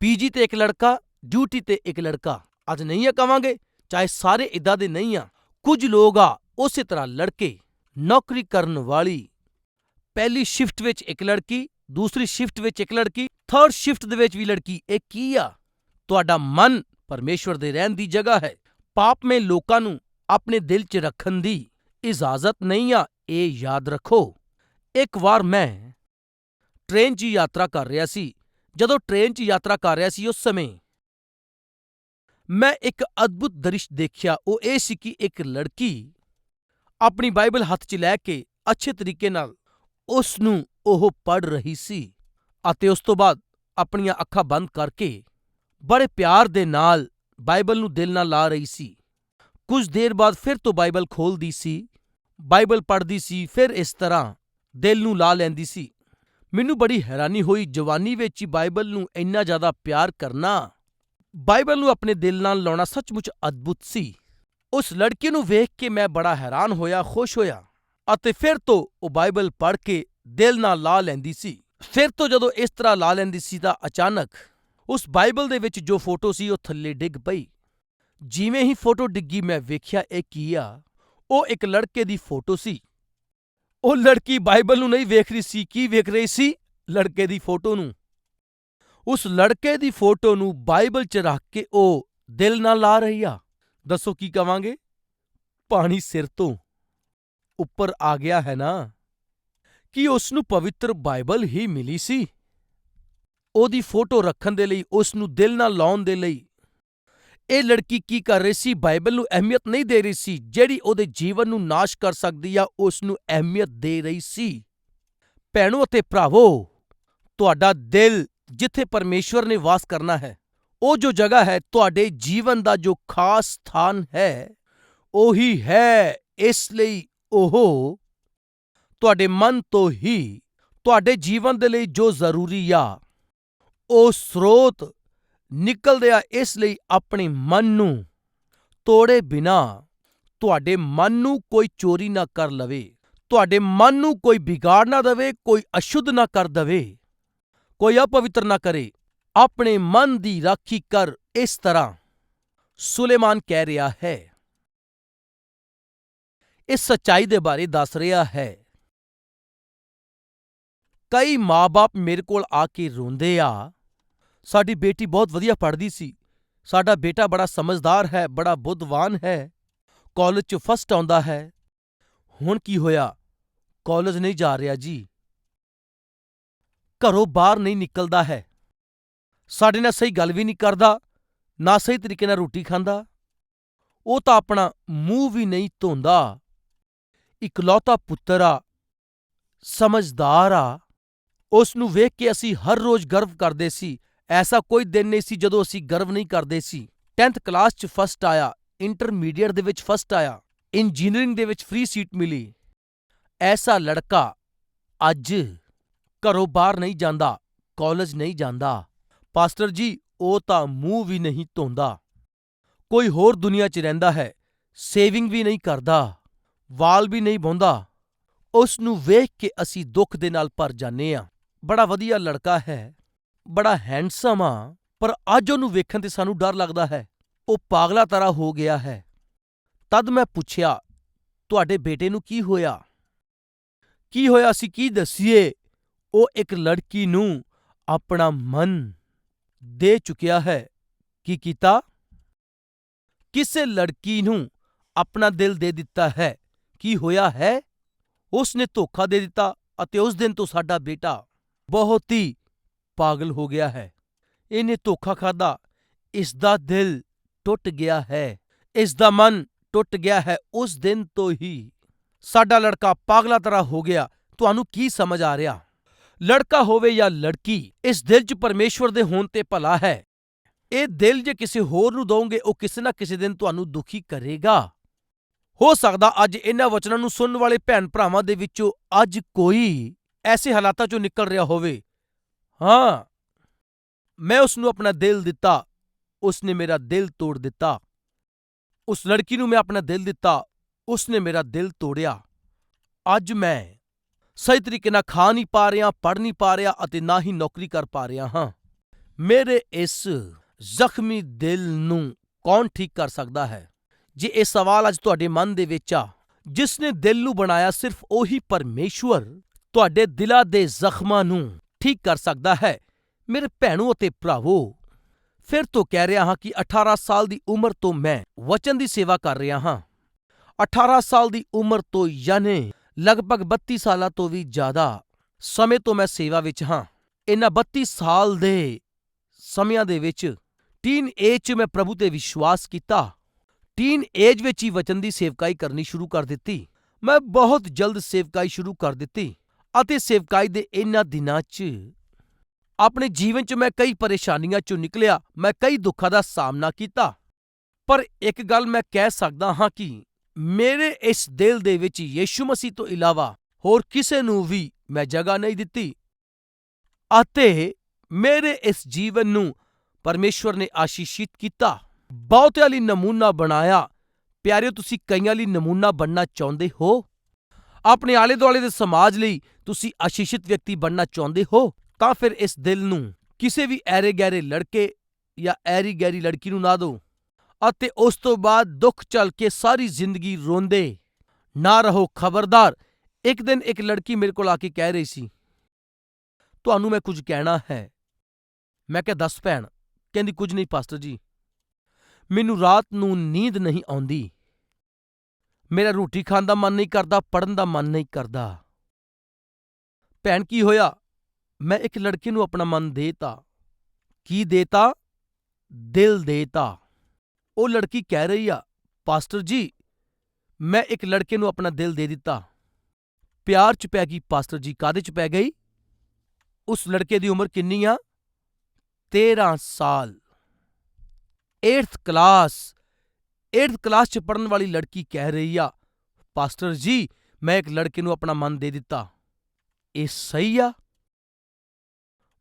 ਪੀਜੀ ਤੇ ਇੱਕ ਲੜਕਾ ਡਿਊਟੀ ਤੇ ਇੱਕ ਲੜਕਾ। ਅੱਜ ਨਹੀਂ ਆ ਕਵਾਂਗੇ, ਚਾਹੇ ਸਾਰੇ ਇਦਾਂ ਦੇ ਨਹੀਂ ਆ। ਕੁਝ ਲੋਕ ਆ, ਉਸੇ ਤਰ੍ਹਾਂ ਲੜਕੇ, ਨੌਕਰੀ ਕਰਨ ਵਾਲੀ। ਪਹਿਲੀ ਸ਼ਿਫਟ ਵਿੱਚ ਇੱਕ ਲੜਕੀ, ਦੂਸਰੀ ਸ਼ਿਫਟ ਵਿੱਚ ਇੱਕ ਲੜਕੀ ਥਰਡ ਸ਼ਿਫਟ ਦੇ ਵਿੱਚ ਵੀ ਲੜਕੀ। ਇਹ ਕੀ ਆ? ਤੁਹਾਡਾ ਮਨ ਪਰਮੇਸ਼ਵਰ ਦੇ ਰਹਿਣ ਦੀ ਜਗ੍ਹਾ ਹੈ। ਪਾਪਮੇ ਲੋਕਾਂ ਨੂੰ ਆਪਣੇ ਦਿਲ 'ਚ ਰੱਖਣ ਦੀ ਇਜਾਜ਼ਤ ਨਹੀਂ ਆ। ਇਹ ਯਾਦ ਰੱਖੋ, ਇੱਕ ਵਾਰ ਮੈਂ ਟ੍ਰੇਨ 'ਚ ਯਾਤਰਾ ਕਰ ਰਿਹਾ ਸੀ, ਜਦੋਂ ਟ੍ਰੇਨ 'ਚ ਯਾਤਰਾ ਕਰ ਰਿਹਾ ਸੀ ਉਸ ਸਮੇਂ, ਮੈਂ ਇੱਕ ਅਦਭੁਤ ਦ੍ਰਿਸ਼ ਦੇਖਿਆ। ਉਹ ਇਹ ਸੀ ਕਿ ਇੱਕ ਲੜਕੀ ਆਪਣੀ ਬਾਈਬਲ ਹੱਥ 'ਚ ਲੈ ਕੇ ਅੱਛੇ ਤਰੀਕੇ ਨਾਲ ਉਸ ਨੂੰ ਉਹ ਪੜ੍ਹ ਰਹੀ ਸੀ ਅਤੇ ਉਸ ਤੋਂ ਬਾਅਦ ਆਪਣੀਆਂ ਅੱਖਾਂ ਬੰਦ ਕਰਕੇ ਬੜੇ ਪਿਆਰ ਦੇ ਨਾਲ ਬਾਈਬਲ ਨੂੰ ਦਿਲ ਨਾਲ ਲਾ ਰਹੀ ਸੀ। ਕੁਝ ਦੇਰ ਬਾਅਦ ਫਿਰ ਤੋਂ ਬਾਈਬਲ ਖੋਲਦੀ ਸੀ ਬਾਈਬਲ ਪੜ੍ਹਦੀ ਸੀ, ਫਿਰ ਇਸ ਤਰ੍ਹਾਂ ਦਿਲ ਨੂੰ ਲਾ ਲੈਂਦੀ ਸੀ। ਮੈਨੂੰ ਬੜੀ ਹੈਰਾਨੀ ਹੋਈ, ਜਵਾਨੀ ਵਿੱਚ ਹੀ ਬਾਈਬਲ ਨੂੰ ਇੰਨਾ ਜ਼ਿਆਦਾ ਪਿਆਰ ਕਰਨਾ। ਬਾਈਬਲ ਨੂੰ ਆਪਣੇ ਦਿਲ ਨਾਲ ਲਾਉਣਾ ਸੱਚਮੁੱਚ ਅਦਭੁਤ ਸੀ। ਉਸ ਲੜਕੀ ਨੂੰ ਵੇਖ ਕੇ ਮੈਂ ਬੜਾ ਹੈਰਾਨ ਹੋਇਆ, ਖੁਸ਼ ਹੋਇਆ ਅਤੇ ਫਿਰ ਤੋਂ ਉਹ ਬਾਈਬਲ ਪੜ੍ਹ ਕੇ ਦਿਲ ਨਾਲ ਲਾ ਲੈਂਦੀ ਸੀ। ਫਿਰ ਤੋਂ ਜਦੋਂ ਇਸ ਤਰ੍ਹਾਂ ਲਾ ਲੈਂਦੀ ਸੀ ਤਾਂ ਅਚਾਨਕ ਉਸ ਬਾਈਬਲ ਦੇ ਵਿੱਚ ਜੋ ਫੋਟੋ ਸੀ, ਉਹ ਥੱਲੇ ਡਿੱਗ ਪਈ। ਜਿਵੇਂ ਹੀ ਫੋਟੋ ਡਿੱਗੀ, ਮੈਂ ਵੇਖਿਆ, ਇਹ ਕੀ ਆ? ਉਹ ਇੱਕ ਲੜਕੇ ਦੀ ਫੋਟੋ ਸੀ। ਉਹ ਲੜਕੀ ਬਾਈਬਲ ਨੂੰ ਨਹੀਂ ਵੇਖ ਰਹੀ ਸੀ, ਕੀ ਵੇਖ ਰਹੀ ਸੀ? ਲੜਕੇ ਦੀ ਫੋਟੋ ਨੂੰ। ਉਸ ਲੜਕੇ ਦੀ ਫੋਟੋ ਨੂੰ ਬਾਈਬਲ 'ਚ ਰੱਖ ਕੇ ਉਹ ਦਿਲ ਨਾਲ ਲਾ ਰਹੀ ਆ। ਦੱਸੋ ਕੀ ਕਵਾਂਗੇ? ਪਾਣੀ ਸਿਰ ਤੋਂ ਉੱਪਰ ਆ ਗਿਆ ਹੈ ਨਾ। ਕੀ ਉਸ ਨੂੰ ਪਵਿੱਤਰ ਬਾਈਬਲ ਹੀ ਮਿਲੀ ਸੀ? ਉਹਦੀ ਫੋਟੋ ਰੱਖਣ ਦੇ ਲਈ, ਉਸ ਨੂੰ ਦਿਲ ਨਾਲ ਲਾਉਣ ਦੇ ਲਈ ਇਹ ਲੜਕੀ ਕੀ ਕਰ ਰਹੀ ਸੀ? ਬਾਈਬਲ ਨੂੰ ਅਹਿਮੀਅਤ ਨਹੀਂ ਦੇ ਰਹੀ ਸੀ, ਜਿਹੜੀ ਉਹਦੇ ਜੀਵਨ ਨੂੰ ਨਾਸ਼ ਕਰ ਸਕਦੀ ਆ ਉਸ ਨੂੰ ਅਹਿਮੀਅਤ ਦੇ ਰਹੀ ਸੀ। ਭੈਣੋ ਅਤੇ ਭਰਾਵੋ, ਤੁਹਾਡਾ ਦਿਲ ਜਿੱਥੇ ਪਰਮੇਸ਼ਵਰ ਨੇ ਵਾਸ ਕਰਨਾ ਹੈ, ਉਹ ਜੋ ਜਗ੍ਹਾ ਹੈ, ਤੁਹਾਡੇ ਜੀਵਨ ਦਾ ਜੋ ਖਾਸ ਸਥਾਨ ਹੈ, ਉਹੀ ਹੈ, ਇਸ ਲਈ ਉਹ ਤੁਹਾਡੇ ਮਨ ਤੋਂ ਹੀ ਤੁਹਾਡੇ ਜੀਵਨ ਦੇ ਲਈ ਜੋ ਜ਼ਰੂਰੀ ਆ, ਉਹ ਸਰੋਤ ਨਿਕਲਦੇ ਆ ਇਸ ਲਈ ਆਪਣੇ ਮਨ ਨੂੰ ਤੋੜੇ ਬਿਨਾ ਤੁਹਾਡੇ ਮਨ ਨੂੰ ਕੋਈ ਚੋਰੀ ਨਾ ਕਰ ਲਵੇ, ਤੁਹਾਡੇ ਮਨ ਨੂੰ ਕੋਈ ਵਿਗਾੜ ਨਾ ਦਵੇ, ਕੋਈ ਅਸ਼ੁੱਧ ਨਾ ਕਰ ਦਵੇ, ਕੋਈ ਅਪਵਿੱਤਰ ਨਾ ਕਰੇ, ਆਪਣੇ ਮਨ ਦੀ ਰਾਖੀ ਕਰ ਇਸ ਤਰ੍ਹਾਂ ਸੁਲੇਮਾਨ ਕਹਿ ਰਿਹਾ ਹੈ। ਇਸ ਸੱਚਾਈ ਦੇ ਬਾਰੇ ਦੱਸ ਰਿਹਾ ਹੈ। ਕਈ ਮਾਪੇ ਮੇਰੇ ਕੋਲ ਆ ਕੇ ਰੋਂਦੇ ਆ ਸਾਡੀ ਬੇਟੀ ਬਹੁਤ ਵਧੀਆ ਪੜ੍ਹਦੀ ਸੀ। ਸਾਡਾ ਬੇਟਾ ਬੜਾ ਸਮਝਦਾਰ ਹੈ, ਬੜਾ ਬੁੱਧਵਾਨ ਹੈ। ਕਾਲਜ 'ਚ ਫਸਟ ਆਉਂਦਾ ਹੈ। ਹੁਣ ਕੀ ਹੋਇਆ? ਕਾਲਜ ਨਹੀਂ ਜਾ ਰਿਹਾ ਜੀ। ਘਰੋਂ ਬਾਹਰ ਨਹੀਂ ਨਿਕਲਦਾ ਹੈ। ਸਾਡੇ ਨਾਲ ਸਹੀ ਗੱਲ ਵੀ ਨਹੀਂ ਕਰਦਾ, ਨਾ ਸਹੀ ਤਰੀਕੇ ਨਾਲ ਰੋਟੀ ਖਾਂਦਾ। ਉਹ ਤਾਂ ਆਪਣਾ ਮੂੰਹ ਵੀ ਨਹੀਂ ਧੋਂਦਾ। ਇਕਲੌਤਾ ਪੁੱਤਰ ਆ, ਸਮਝਦਾਰ ਆ। ਉਸ ਨੂੰ ਵੇਖ ਕੇ ਅਸੀਂ ਹਰ ਰੋਜ਼ ਗਰਵ ਕਰਦੇ ਸੀ ਐਸਾ ਕੋਈ ਦਿਨ ਨਹੀਂ ਸੀ ਜਦੋਂ ਅਸੀਂ ਗਰਵ ਨਹੀਂ ਕਰਦੇ ਸੀ। 10th ਕਲਾਸ 'ਚ ਫਸਟ ਆਇਆ ਇੰਟਰਮੀਡੀਏਟ ਦੇ ਵਿੱਚ ਫਸਟ ਆਇਆ ਇੰਜੀਨੀਅਰਿੰਗ ਦੇ ਵਿੱਚ ਫ੍ਰੀ ਸੀਟ ਮਿਲੀ। ਐਸਾ ਲੜਕਾ ਅੱਜ ਘਰੋਂ ਬਾਹਰ ਨਹੀਂ ਜਾਂਦਾ ਕਾਲਜ ਨਹੀਂ ਜਾਂਦਾ। ਪਾਸਟਰ ਜੀ, ਉਹ ਤਾਂ ਮੂੰਹ ਵੀ ਨਹੀਂ ਧੋਂਦਾ। ਕੋਈ ਹੋਰ ਦੁਨੀਆ 'ਚ ਰਹਿੰਦਾ ਹੈ ਸੇਵਿੰਗ ਵੀ ਨਹੀਂ ਕਰਦਾ, ਵਾਲ ਵੀ ਨਹੀਂ ਬੋਂਦਾ। ਉਸ ਨੂੰ ਵੇਖ ਕੇ ਅਸੀਂ ਦੁੱਖ ਦੇ ਨਾਲ ਭਰ ਜਾਂਦੇ ਆ ਬੜਾ ਵਧੀਆ ਲੜਕਾ ਹੈ। ਬੜਾ ਹੈਂਡਸਮ ਆ, ਪਰ ਅੱਜ ਉਹਨੂੰ ਵੇਖਣ ਤੇ ਸਾਨੂੰ ਡਰ ਲੱਗਦਾ ਹੈ। ਉਹ ਪਾਗਲਾ ਤਰ੍ਹਾਂ ਹੋ ਗਿਆ ਹੈ। ਤਦ ਮੈਂ ਪੁੱਛਿਆ, ਤੁਹਾਡੇ ਬੇਟੇ ਨੂੰ ਕੀ ਹੋਇਆ? ਕੀ ਹੋਇਆ ਅਸੀਂ ਕੀ ਦੱਸੀਏ? ਉਹ ਇੱਕ ਲੜਕੀ ਨੂੰ ਆਪਣਾ ਮਨ ਦੇ ਚੁੱਕਿਆ ਹੈ। ਕੀ ਕੀਤਾ? ਕਿਸੇ ਲੜਕੀ ਨੂੰ ਆਪਣਾ ਦਿਲ ਦੇ ਦਿੱਤਾ ਹੈ। ਕੀ ਹੋਇਆ ਹੈ? ਉਸ ਨੇ ਧੋਖਾ ਦੇ ਦਿੱਤਾ ਅਤੇ ਉਸ ਦਿਨ ਤੋਂ ਸਾਡਾ ਬੇਟਾ ਬਹੁਤ ਹੀ ਪਾਗਲ ਹੋ ਗਿਆ ਹੈ। ਇਹਨੇ ਧੋਖਾ ਖਾਦਾ ਇਸ ਦਾ ਦਿਲ ਟੁੱਟ ਗਿਆ ਹੈ। ਇਸ ਦਾ ਮਨ ਟੁੱਟ ਗਿਆ ਹੈ ਉਸ ਦਿਨ ਤੋਂ ਹੀ। ਸਾਡਾ ਲੜਕਾ ਪਾਗਲਾ ਤਰ੍ਹਾਂ ਹੋ ਗਿਆ। ਤੁਹਾਨੂੰ ਕੀ ਸਮਝ ਆ ਰਿਹਾ? ਲੜਕਾ ਹੋਵੇ ਜਾਂ ਲੜਕੀ, ਇਸ ਦਿਲ 'ਚ ਪਰਮੇਸ਼ਵਰ ਦੇ ਹੋਣ ਤੇ ਭਲਾ ਹੈ। ਇਹ ਦਿਲ ਜੇ ਕਿਸੇ ਹੋਰ ਨੂੰ ਦੋਗੇ ਉਹ ਕਿਸੇ ਨਾ ਕਿਸੇ ਦਿਨ ਤੁਹਾਨੂੰ ਦੁਖੀ ਕਰੇਗਾ। ਹੋ ਸਕਦਾ ਅੱਜ ਇਹਨਾਂ ਵਚਨਾਂ ਨੂੰ ਸੁਣਨ ਵਾਲੇ ਭੈਣ ਭਰਾਵਾਂ ਦੇ ਵਿੱਚੋਂ ਅੱਜ ਕੋਈ ਐਸੇ ਹਾਲਾਤਾਂ 'ਚੋਂ ਨਿਕਲ ਰਿਹਾ ਹੋਵੇ ਹਾਂ। ਮੈਂ ਉਸ ਨੂੰ ਆਪਣਾ ਦਿਲ ਦਿੱਤਾ। ਉਸ ਨੇ ਮੇਰਾ ਦਿਲ ਤੋੜ ਦਿੱਤਾ। ਉਸ ਲੜਕੀ ਨੂੰ ਮੈਂ ਆਪਣਾ ਦਿਲ ਦਿੱਤਾ। ਉਸ ਨੇ ਮੇਰਾ ਦਿਲ ਤੋੜਿਆ। ਅੱਜ ਮੈਂ ਸਹੀ ਤਰੀਕੇ ਨਾਲ ਖਾ ਨਹੀਂ ਪਾ ਰਿਹਾ ਪੜ ਨਹੀਂ ਪਾ ਰਿਹਾ ਅਤੇ ਨਾ ਹੀ ਨੌਕਰੀ ਕਰ ਪਾ ਰਿਹਾ ਹਾਂ। ਮੇਰੇ ਇਸ ਜ਼ਖਮੀ ਦਿਲ ਨੂੰ ਕੌਣ ਠੀਕ ਕਰ ਸਕਦਾ ਹੈ? ਜੇ ਇਹ ਸਵਾਲ ਅੱਜ ਤੁਹਾਡੇ ਮਨ ਦੇ ਵਿੱਚ ਆ, ਜਿਸ ਨੇ ਦਿਲ ਨੂੰ ਬਣਾਇਆ ਸਿਰਫ ਉਹੀ ਪਰਮੇਸ਼ਵਰ ਤੁਹਾਡੇ ਦਿਲਾਂ ਦੇ ਜ਼ਖਮਾਂ ਨੂੰ ਠੀਕ ਕਰ ਸਕਦਾ ਹੈ। ਮੇਰੇ ਭੈਣੋ ਅਤੇ ਭਰਾਵੋ, ਫਿਰ ਤੋਂ ਕਹਿ ਰਿਹਾ ਹਾਂ ਕਿ 18 ਸਾਲ ਦੀ ਉਮਰ ਤੋਂ ਮੈਂ ਵਚਨ ਦੀ ਸੇਵਾ ਕਰ ਰਿਹਾ ਹਾਂ। 18 ਸਾਲ ਦੀ ਉਮਰ ਤੋਂ ਯਾਨੀ ਲਗਭਗ 32 ਸਾਲਾਂ ਤੋਂ ਵੀ ਜ਼ਿਆਦਾ ਸਮੇਂ ਤੋਂ ਮੈਂ ਸੇਵਾ ਵਿੱਚ ਹਾਂ। ਇਨ੍ਹਾਂ 32 ਸਾਲ ਦੇ ਸਮਿਆਂ ਦੇ ਵਿੱਚ ਟੀਨ ਏਜ 'ਚ ਮੈਂ ਪ੍ਰਭੂ ਤੇ ਵਿਸ਼ਵਾਸ ਕੀਤਾ। ਟੀਨ ਏਜ ਵਿੱਚ ਹੀ ਵਚਨ ਦੀ ਸੇਵਕਾਈ ਕਰਨੀ ਸ਼ੁਰੂ ਕਰ ਦਿੱਤੀ। ਮੈਂ ਬਹੁਤ ਜਲਦ ਸੇਵਕਾਈ ਸ਼ੁਰੂ ਕਰ ਦਿੱਤੀ। ਅਤੇ ਸੇਵਕਾਈ ਦੇ ਇਹਨਾਂ ਦਿਨਾਂ 'ਚ ਆਪਣੇ ਜੀਵਨ 'ਚ ਮੈਂ ਕਈ ਪਰੇਸ਼ਾਨੀਆਂ 'ਚੋਂ ਨਿਕਲਿਆ, ਮੈਂ ਕਈ ਦੁੱਖਾਂ ਦਾ ਸਾਹਮਣਾ ਕੀਤਾ। ਪਰ ਇੱਕ ਗੱਲ ਮੈਂ ਕਹਿ ਸਕਦਾ ਹਾਂ ਕਿ ਮੇਰੇ ਇਸ ਦਿਲ ਦੇ ਵਿੱਚ ਯੀਸ਼ੂ ਮਸੀਹ ਤੋਂ ਇਲਾਵਾ ਹੋਰ ਕਿਸੇ ਨੂੰ ਵੀ ਮੈਂ ਜਗ੍ਹਾ ਨਹੀਂ ਦਿੱਤੀ। ਅਤੇ ਮੇਰੇ ਇਸ ਜੀਵਨ ਨੂੰ ਪਰਮੇਸ਼ਵਰ ਨੇ ਆਸ਼ੀਸ਼ਿਤ ਕੀਤਾ। ਬਹੁਤਿਆਂ ਲਈ ਨਮੂਨਾ ਬਣਾਇਆ। ਪਿਆਰਿਓ, ਤੁਸੀਂ ਕਈਆਂ ਲਈ ਨਮੂਨਾ ਬਣਨਾ ਚਾਹੁੰਦੇ ਹੋ? ਆਪਣੇ ਆਲੇ ਦੁਆਲੇ ਦੇ ਸਮਾਜ ਲਈ ਤੁਸੀਂ ਆਸ਼ੀਸ਼ਿਤ ਵਿਅਕਤੀ ਬਣਨਾ ਚਾਹੁੰਦੇ ਹੋ, ਤਾਂ ਫਿਰ ਇਸ ਦਿਲ ਨੂੰ ਕਿਸੇ ਵੀ ਐਰੇ ਗੈਰੇ ਲੜਕੇ ਜਾਂ ਐਰੀ ਗੈਰੀ ਲੜਕੀ ਨੂੰ ਨਾ ਦਿਓ ਅਤੇ ਉਸ ਤੋਂ ਬਾਅਦ ਦੁੱਖ ਝੱਲ ਕੇ ਸਾਰੀ ਜ਼ਿੰਦਗੀ ਰੋਂਦੇ ਨਾ ਰਹੋ। ਖਬਰਦਾਰ, ਇੱਕ ਦਿਨ ਇੱਕ ਲੜਕੀ ਮੇਰੇ ਕੋਲ ਆ ਕੇ ਕਹਿ ਰਹੀ ਸੀ, ਤੁਹਾਨੂੰ ਮੈਂ ਕੁਝ ਕਹਿਣਾ ਹੈ। ਮੈਂ ਕਿਹਾ, ਦੱਸ ਭੈਣ। ਕਹਿੰਦੀ, ਕੁਝ ਨਹੀਂ, ਪਾਸਟਰ ਜੀ। ਮੈਨੂੰ ਰਾਤ ਨੂੰ ਨੀਂਦ ਨਹੀਂ ਆਉਂਦੀ। ਮੇਰਾ ਰੋਟੀ ਖਾਣ ਦਾ ਮਨ ਨਹੀਂ ਕਰਦਾ ਪੜਨ ਦਾ ਮਨ ਨਹੀਂ ਕਰਦਾ। ਭੈਣ, ਕੀ ਹੋਇਆ? ਮੈਂ ਇੱਕ ਲੜਕੇ ਨੂੰ ਆਪਣਾ ਮਨ ਦੇਤਾ। ਕੀ ਦੇਤਾ? ਦਿਲ ਦੇਤਾ। ਉਹ ਲੜਕੀ ਕਹਿ ਰਹੀ ਆ, ਪਾਸਟਰ ਜੀ, ਮੈਂ ਇੱਕ ਲੜਕੇ ਨੂੰ ਆਪਣਾ ਦਿਲ ਦੇ ਦਿੱਤਾ। ਪਿਆਰ ਚ ਪੈ ਗਈ ਪਾਸਟਰ ਜੀ। ਕਾਦੇ ਚ ਪੈ ਗਈ? ਉਸ ਲੜਕੇ ਦੀ ਉਮਰ ਕਿੰਨੀ ਆ? 13 ਸਾਲ। 8th class. 8th ਕਲਾਸ ਚ ਪੜ੍ਹਨ ਵਾਲੀ ਲੜਕੀ ਕਹਿ ਰਹੀ ਆ ਪਾਸਟਰ ਜੀ ਮੈਂ ਇੱਕ ਲੜਕੇ ਨੂੰ ਆਪਣਾ ਮਨ ਦੇ ਦਿੱਤਾ। ਇਹ ਸਹੀ ਆ?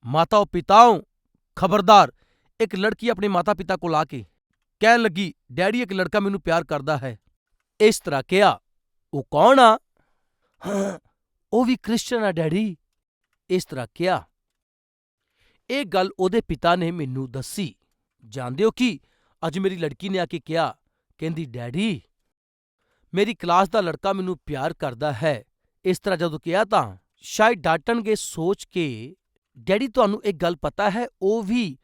ਮਾਤਾਓ ਪਿਤਾਓ ਖਬਰਦਾਰ ਇੱਕ ਲੜਕੀ ਆਪਣੇ ਮਾਤਾ ਪਿਤਾ ਕੋਲ ਆ ਕੇ ਕਹਿਣ ਲੱਗੀ ਡੈਡੀ ਇੱਕ ਲੜਕਾ ਮੈਨੂੰ ਪਿਆਰ ਕਰਦਾ ਹੈ। ਇਸ ਤਰ੍ਹਾਂ ਕਿਹਾ ਉਹ ਕੌਣ ਆ? "ਹਾਂ, ਉਹ ਵੀ ਕ੍ਰਿਸਚਨ ਆ ਡੈਡੀ। ਇਸ ਤਰ੍ਹਾਂ ਕਿਹਾ। ਇਹ ਗੱਲ ਉਹਦੇ ਪਿਤਾ ਨੇ ਮੈਨੂੰ ਦੱਸੀ। ਜਾਣਦੇ ਹੋ ਕੀ ਅੱਜ ਮੇਰੀ ਲੜਕੀ ਨੇ ਆ ਕੇ ਕਿਹਾ ਕਹਿੰਦੀ, ਡੈਡੀ, ਮੇਰੀ ਕਲਾਸ ਦਾ ਲੜਕਾ ਮੈਨੂੰ ਪਿਆਰ ਕਰਦਾ ਹੈ। ਇਸ ਤਰ੍ਹਾਂ ਜਦੋਂ ਕਿਹਾ ਤਾਂ ਸ਼ਾਇਦ ਡਾਂਟਣਗੇ ਸੋਚ ਕੇ, ਡੈਡੀ, ਤੁਹਾਨੂੰ ਇਹ ਗੱਲ ਪਤਾ ਹੈ, ਉਹ ਵੀ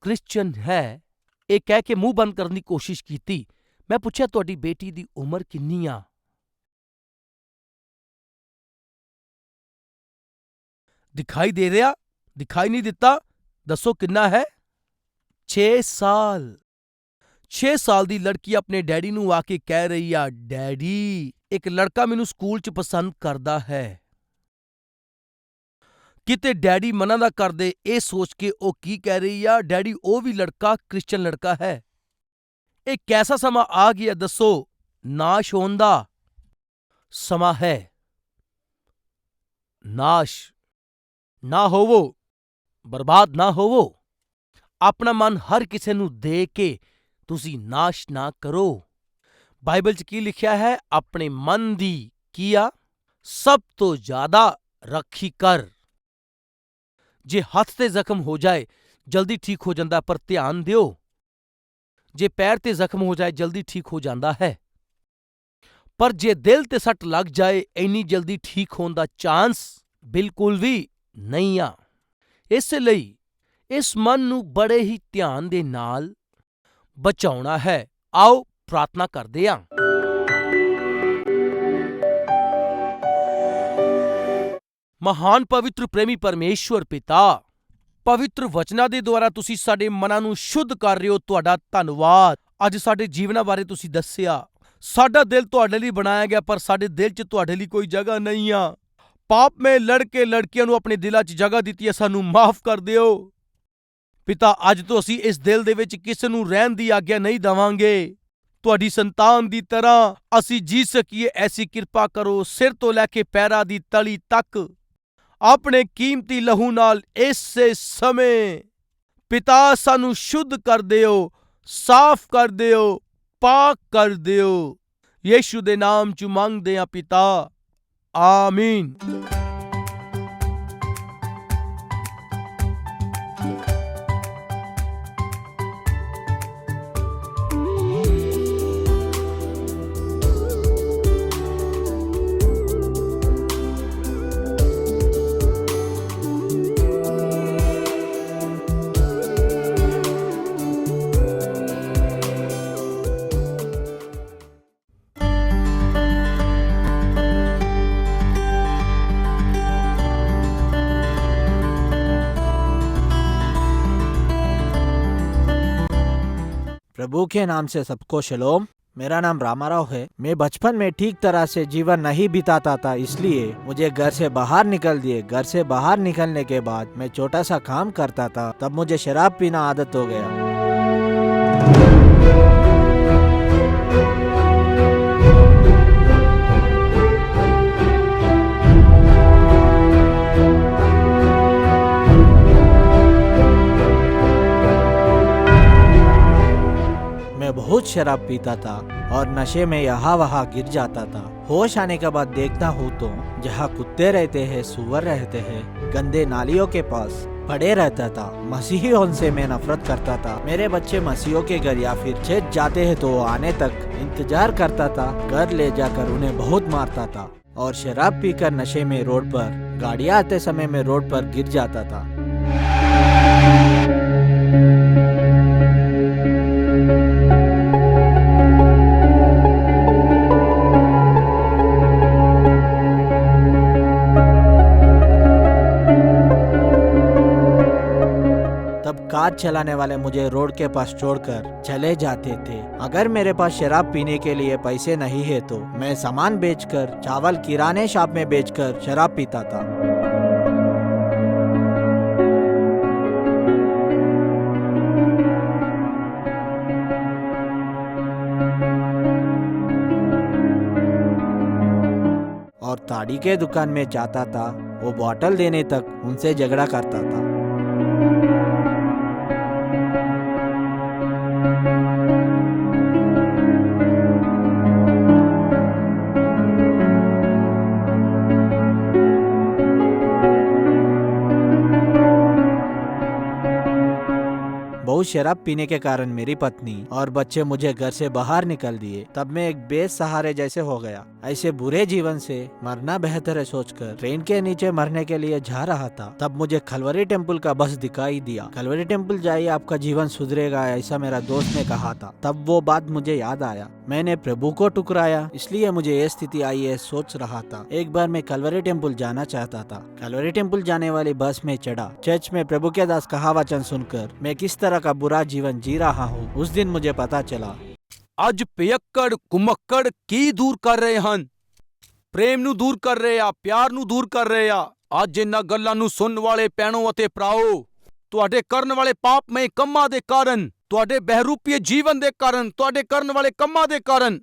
ਕ੍ਰਿਸਚੀਅਨ ਹੈ। ਇਹ ਕਹਿ ਕੇ ਮੂੰਹ ਬੰਦ ਕਰਨ ਦੀ ਕੋਸ਼ਿਸ਼ ਕੀਤੀ। ਮੈਂ ਪੁੱਛਿਆ, ਤੁਹਾਡੀ ਬੇਟੀ ਦੀ ਉਮਰ ਕਿੰਨੀ ਆ? ਦਿਖਾਈ ਦੇ ਰਿਹਾ, ਦਿਖਾਈ ਨਹੀਂ ਦਿੱਤਾ। ਦੱਸੋ ਕਿੰਨਾ ਹੈ? ਛੇ ਸਾਲ। 6 ਸਾਲ ਦੀ ਲੜਕੀ ਆਪਣੇ ਡੈਡੀ ਨੂੰ ਆ ਕੇ ਕਹਿ ਰਹੀ ਆ, ਡੈਡੀ, ਇੱਕ ਲੜਕਾ ਮੈਨੂੰ ਸਕੂਲ 'ਚ ਪਸੰਦ ਕਰਦਾ ਹੈ। ਕਿਤੇ ਡੈਡੀ ਮਨਾ ਨਾ ਕਰਦੇ, ਇਹ ਸੋਚ ਕੇ ਉਹ ਕੀ ਕਹਿ ਰਹੀ ਆ, ਡੈਡੀ, ਉਹ ਵੀ ਲੜਕਾ, ਕ੍ਰਿਸਚਨ ਲੜਕਾ ਹੈ। ਇਹ ਕੈਸਾ ਸਮਾਂ ਆ ਗਿਆ ਦੱਸੋ? ਨਾਸ਼ ਹੋਣ ਦਾ ਸਮਾਂ ਹੈ। ਨਾਸ਼। ਨਾ ਹੋਵੋ। ਬਰਬਾਦ ਨਾ ਹੋਵੋ। ਆਪਣਾ ਮਨ ਹਰ ਕਿਸੇ ਨੂੰ ਦੇ ਕੇ ਤੁਸੀਂ ਨਾਸ਼ ਨਾ ਕਰੋ। ਬਾਈਬਲ 'ਚ ਕੀ ਲਿਖਿਆ ਹੈ? ਆਪਣੇ ਮਨ ਦੀ ਕੀਆ ਸਭ ਤੋਂ ਜ਼ਿਆਦਾ ਰੱਖੀ ਕਰ। ਜੇ ਹੱਥ ਤੇ ਜ਼ਖਮ ਹੋ ਜਾਏ, ਜਲਦੀ ਠੀਕ ਹੋ ਜਾਂਦਾ, ਪਰ ਧਿਆਨ ਦਿਓ। ਜੇ ਪੈਰ ਤੇ ਜ਼ਖਮ ਹੋ ਜਾਏ, ਜਲਦੀ ਠੀਕ ਹੋ ਜਾਂਦਾ ਹੈ। ਪਰ ਜੇ ਦਿਲ ਤੇ ਸੱਟ ਲੱਗ ਜਾਏ, ਇੰਨੀ ਜਲਦੀ ਠੀਕ ਹੋਣ ਦਾ ਚਾਂਸ ਬਿਲਕੁਲ ਵੀ ਨਹੀਂ ਆ। ਇਸ ਲਈ ਇਸ ਮਨ ਨੂੰ ਬੜੇ ਹੀ ਧਿਆਨ ਦੇ ਨਾਲ ਬਚਾਉਣਾ ਹੈ। ਆਓ ਪ੍ਰਾਰਥਨਾ ਕਰਦੇ ਹਾਂ ਮਹਾਨ ਪਵਿੱਤਰ ਪ੍ਰੇਮੀ ਪਰਮੇਸ਼ਵਰ ਪਿਤਾ, ਪਵਿੱਤਰ ਵਚਨਾਂ ਦੇ ਦੁਆਰਾ ਤੁਸੀਂ ਸਾਡੇ ਮਨਾਂ ਨੂੰ ਸ਼ੁੱਧ ਕਰ ਰਹੇ ਹੋ, ਤੁਹਾਡਾ ਧੰਨਵਾਦ। ਅੱਜ ਸਾਡੇ ਜੀਵਨਾਂ ਬਾਰੇ ਤੁਸੀਂ ਦੱਸਿਆ। ਸਾਡਾ ਦਿਲ ਤੁਹਾਡੇ ਲਈ ਬਣਾਇਆ ਗਿਆ, ਪਰ ਸਾਡੇ ਦਿਲ 'ਚ ਤੁਹਾਡੇ ਲਈ ਕੋਈ ਜਗ੍ਹਾ ਨਹੀਂ ਆ। ਪਾਪ ਮੇ ਲੜਕੇ ਲੜਕੀਆਂ ਨੂੰ ਆਪਣੇ ਦਿਲਾਂ 'ਚ ਜਗ੍ਹਾ ਦਿੱਤੀ ਹੈ, ਸਾਨੂੰ ਮਾਫ ਕਰ ਦਿਓ। ਪਿਤਾ, ਅੱਜ ਤੋਂ ਅਸੀਂ ਇਸ ਦਿਲ ਦੇ ਵਿੱਚ ਕਿਸੇ ਨੂੰ ਰਹਿਣ ਦੀ ਆਗਿਆ ਨਹੀਂ ਦਵਾਂਗੇ। ਤੁਹਾਡੀ ਸੰਤਾਨ ਦੀ ਤਰ੍ਹਾਂ ਅਸੀਂ ਜੀ ਸਕੀਏ, ਐਸੀ ਕਿਰਪਾ ਕਰੋ, ਸਿਰ ਤੋਂ ਲੈ ਕੇ ਪੈਰਾਂ ਦੀ ਤਲੀ ਤੱਕ। ਆਪਣੇ ਕੀਮਤੀ ਲਹੂ ਨਾਲ ਇਸੇ ਸਮੇਂ ਪਿਤਾ, ਸਾਨੂੰ ਸ਼ੁੱਧ ਕਰ ਦਿਓ, ਸਾਫ਼ ਕਰ ਦਿਓ, ਪਾਕ ਕਰ ਦਿਓ। ਯੀਸ਼ੂ ਦੇ ਨਾਮ ਚ ਮੰਗਦੇ ਆ ਪਿਤਾ। ਆਮੀਨ। के नाम से सबको शलोम। मेरा नाम रामाराव है। मैं बचपन में ठीक तरह से जीवन नहीं बिताता था, इसलिए मुझे घर से बाहर निकल दिए। घर से बाहर निकलने के बाद मैं छोटा सा काम करता था। तब मुझे शराब पीना आदत हो गया। मैं बहुत शराब पीता था और नशे में यहाँ वहाँ गिर जाता था। होश आने के बाद देखता हूँ तो जहाँ कुत्ते रहते हैं, सुअर रहते हैं, गंदे नालियों के पास पड़े रहता था। मसीहियों से मैं नफरत करता था। मेरे बच्चे मसीहों के घर या फिर चर्च जाते हैं तो आने तक इंतज़ार करता था। घर ले जाकर उन्हें बहुत मारता था और शराब पीकर नशे में रोड पर, गाड़ियाँ आते समय में रोड पर गिर जाता था। कार चलाने वाले मुझे रोड के पास छोड़कर चले जाते थे। अगर मेरे पास शराब पीने के लिए पैसे नहीं है तो मैं सामान बेचकर, चावल किराने शॉप में बेचकर शराब पीता था। और ताड़ी के दुकान में जाता था, वो बॉटल देने तक उनसे झगड़ा करता था। शराब पीने के कारण मेरी पत्नी और बच्चे मुझे घर से बाहर निकल दिए तब मैं एक बेसहारे जैसे हो गया ऐसे बुरे जीवन से मरना बेहतर है सोचकर ट्रेन के नीचे मरने के लिए जा रहा था। तब मुझे खलवरी टेंपल का बस दिखाई दिया। खलवरी टेंपल जाइए, आपका जीवन सुधरेगा, ऐसा मेरा दोस्त ने कहा था। तब वो बात मुझे याद आया। मैंने प्रभु को टुकराया, इसलिए मुझे ये स्थिति आई है सोच रहा था। एक बार मैं कलवरी टेंपल जाना चाहता था। कलवरी टेंपल जाने वाली बस में चढ़ा। चर्च में प्रभु के दास कहा वचन सुनकर मैं किस तरह का बुरा जीवन जी रहा हूँ, उस दिन मुझे पता चला। ਅੱਜ ਪਿਯੱਕੜ ਕੁਮੱਕੜ ਕੀ ਦੂਰ ਕਰ ਰਹੇ ਹਨ? ਪ੍ਰੇਮ ਨੂੰ ਦੂਰ ਕਰ ਰਹੇ ਆ, ਪਿਆਰ ਨੂੰ ਦੂਰ ਕਰ ਰਹੇ ਆ? ਅੱਜ ਇਹਨਾਂ ਗੱਲਾਂ ਨੂੰ ਸੁਣਨ ਵਾਲੇ ਪੈਣੋ ਅਤੇ ਭਰਾਓ, ਤੁਹਾਡੇ ਕਰਨ ਵਾਲੇ ਪਾਪਮਈ ਕੰਮਾਂ ਦੇ ਕਾਰਨ, ਤੁਹਾਡੇ ਬਹਿਰੂਪੀਏ ਜੀਵਨ ਦੇ ਕਾਰਨ, ਤੁਹਾਡੇ ਕਰਨ ਵਾਲੇ ਕੰਮਾਂ ਦੇ ਕਾਰਨ।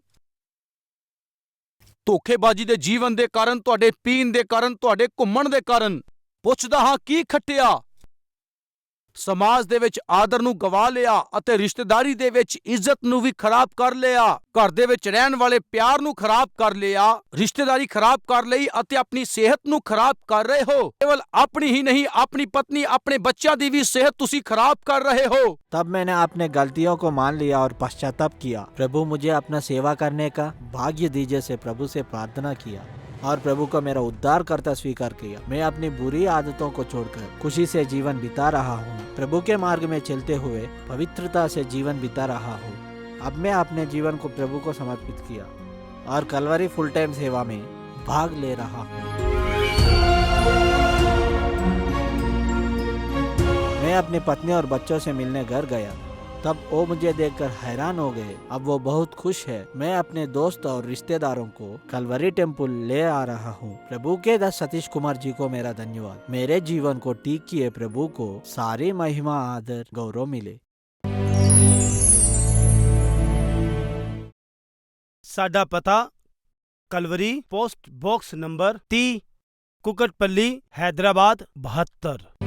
ਧੋਖੇਬਾਜ਼ੀ ਦੇ ਜੀਵਨ ਦੇ ਕਾਰਨ, ਤੁਹਾਡੇ ਪੀਣ ਦੇ ਕਾਰਨ, ਤੁਹਾਡੇ ਘੁੰਮਣ ਦੇ ਕਾਰਨ। ਪੁੱਛਦਾ ਹਾਂ, ਕੀ ਖੱਟਿਆ? ਸਮਾਜ ਦੇ ਵਿੱਚ ਆਦਰ ਨੂੰ ਗਵਾ ਲਿਆ ਅਤੇ ਰਿਸ਼ਤੇਦਾਰੀ ਦੇ ਵਿੱਚ ਇੱਜ਼ਤ ਨੂੰ ਵੀ ਖਰਾਬ ਕਰ ਲਿਆ ਘਰ ਦੇ ਵਿੱਚ ਰਹਿਣ ਵਾਲੇ ਪਿਆਰ ਨੂੰ ਖਰਾਬ ਕਰ ਲਿਆ ਰਿਸ਼ਤੇਦਾਰੀ ਖਰਾਬ ਕਰ ਲਈ ਅਤੇ ਆਪਣੀ ਸਿਹਤ ਨੂੰ ਖਰਾਬ ਕਰ ਰਹੇ ਹੋ ਕੇਵਲ ਆਪਣੀ ਹੀ ਨਹੀਂ ਆਪਣੀ ਪਤਨੀ ਆਪਣੇ ਬੱਚਿਆਂ ਦੀ ਵੀ ਸਿਹਤ ਤੁਸੀਂ ਖਰਾਬ ਕਰ ਰਹੇ ਹੋ तब मैंने अपने गलतियों को मान लिया और पश्चाताप किया प्रभु मुझे अपना सेवा करने का भाग्य दीजिए से प्रभु से प्रार्थना किया और प्रभु को मेरा उद्धार करता स्वीकार किया। मैं अपनी बुरी आदतों को छोड़कर खुशी से जीवन बिता रहा हूँ। प्रभु के मार्ग में चलते हुए पवित्रता से जीवन बिता रहा हूँ। अब मैं अपने जीवन को प्रभु को समर्पित किया और कलवरी फुल टाइम सेवा में भाग ले रहा हूँ। मैं अपनी पत्नी और बच्चों से मिलने घर गया। तब वो मुझे देखकर हैरान हो गए। अब वो बहुत खुश है। मैं अपने दोस्त और रिश्तेदारों को कलवरी टेंपल ले आ रहा हूँ। प्रभु के दस सतीश कुमार जी को मेरा धन्यवाद। मेरे जीवन को ठीक किए प्रभु को सारी महिमा, आदर, गौरव मिले। साडा पता, कलवरी पोस्ट बॉक्स नंबर ती, कुकटपल्ली, हैदराबाद बहत्तर।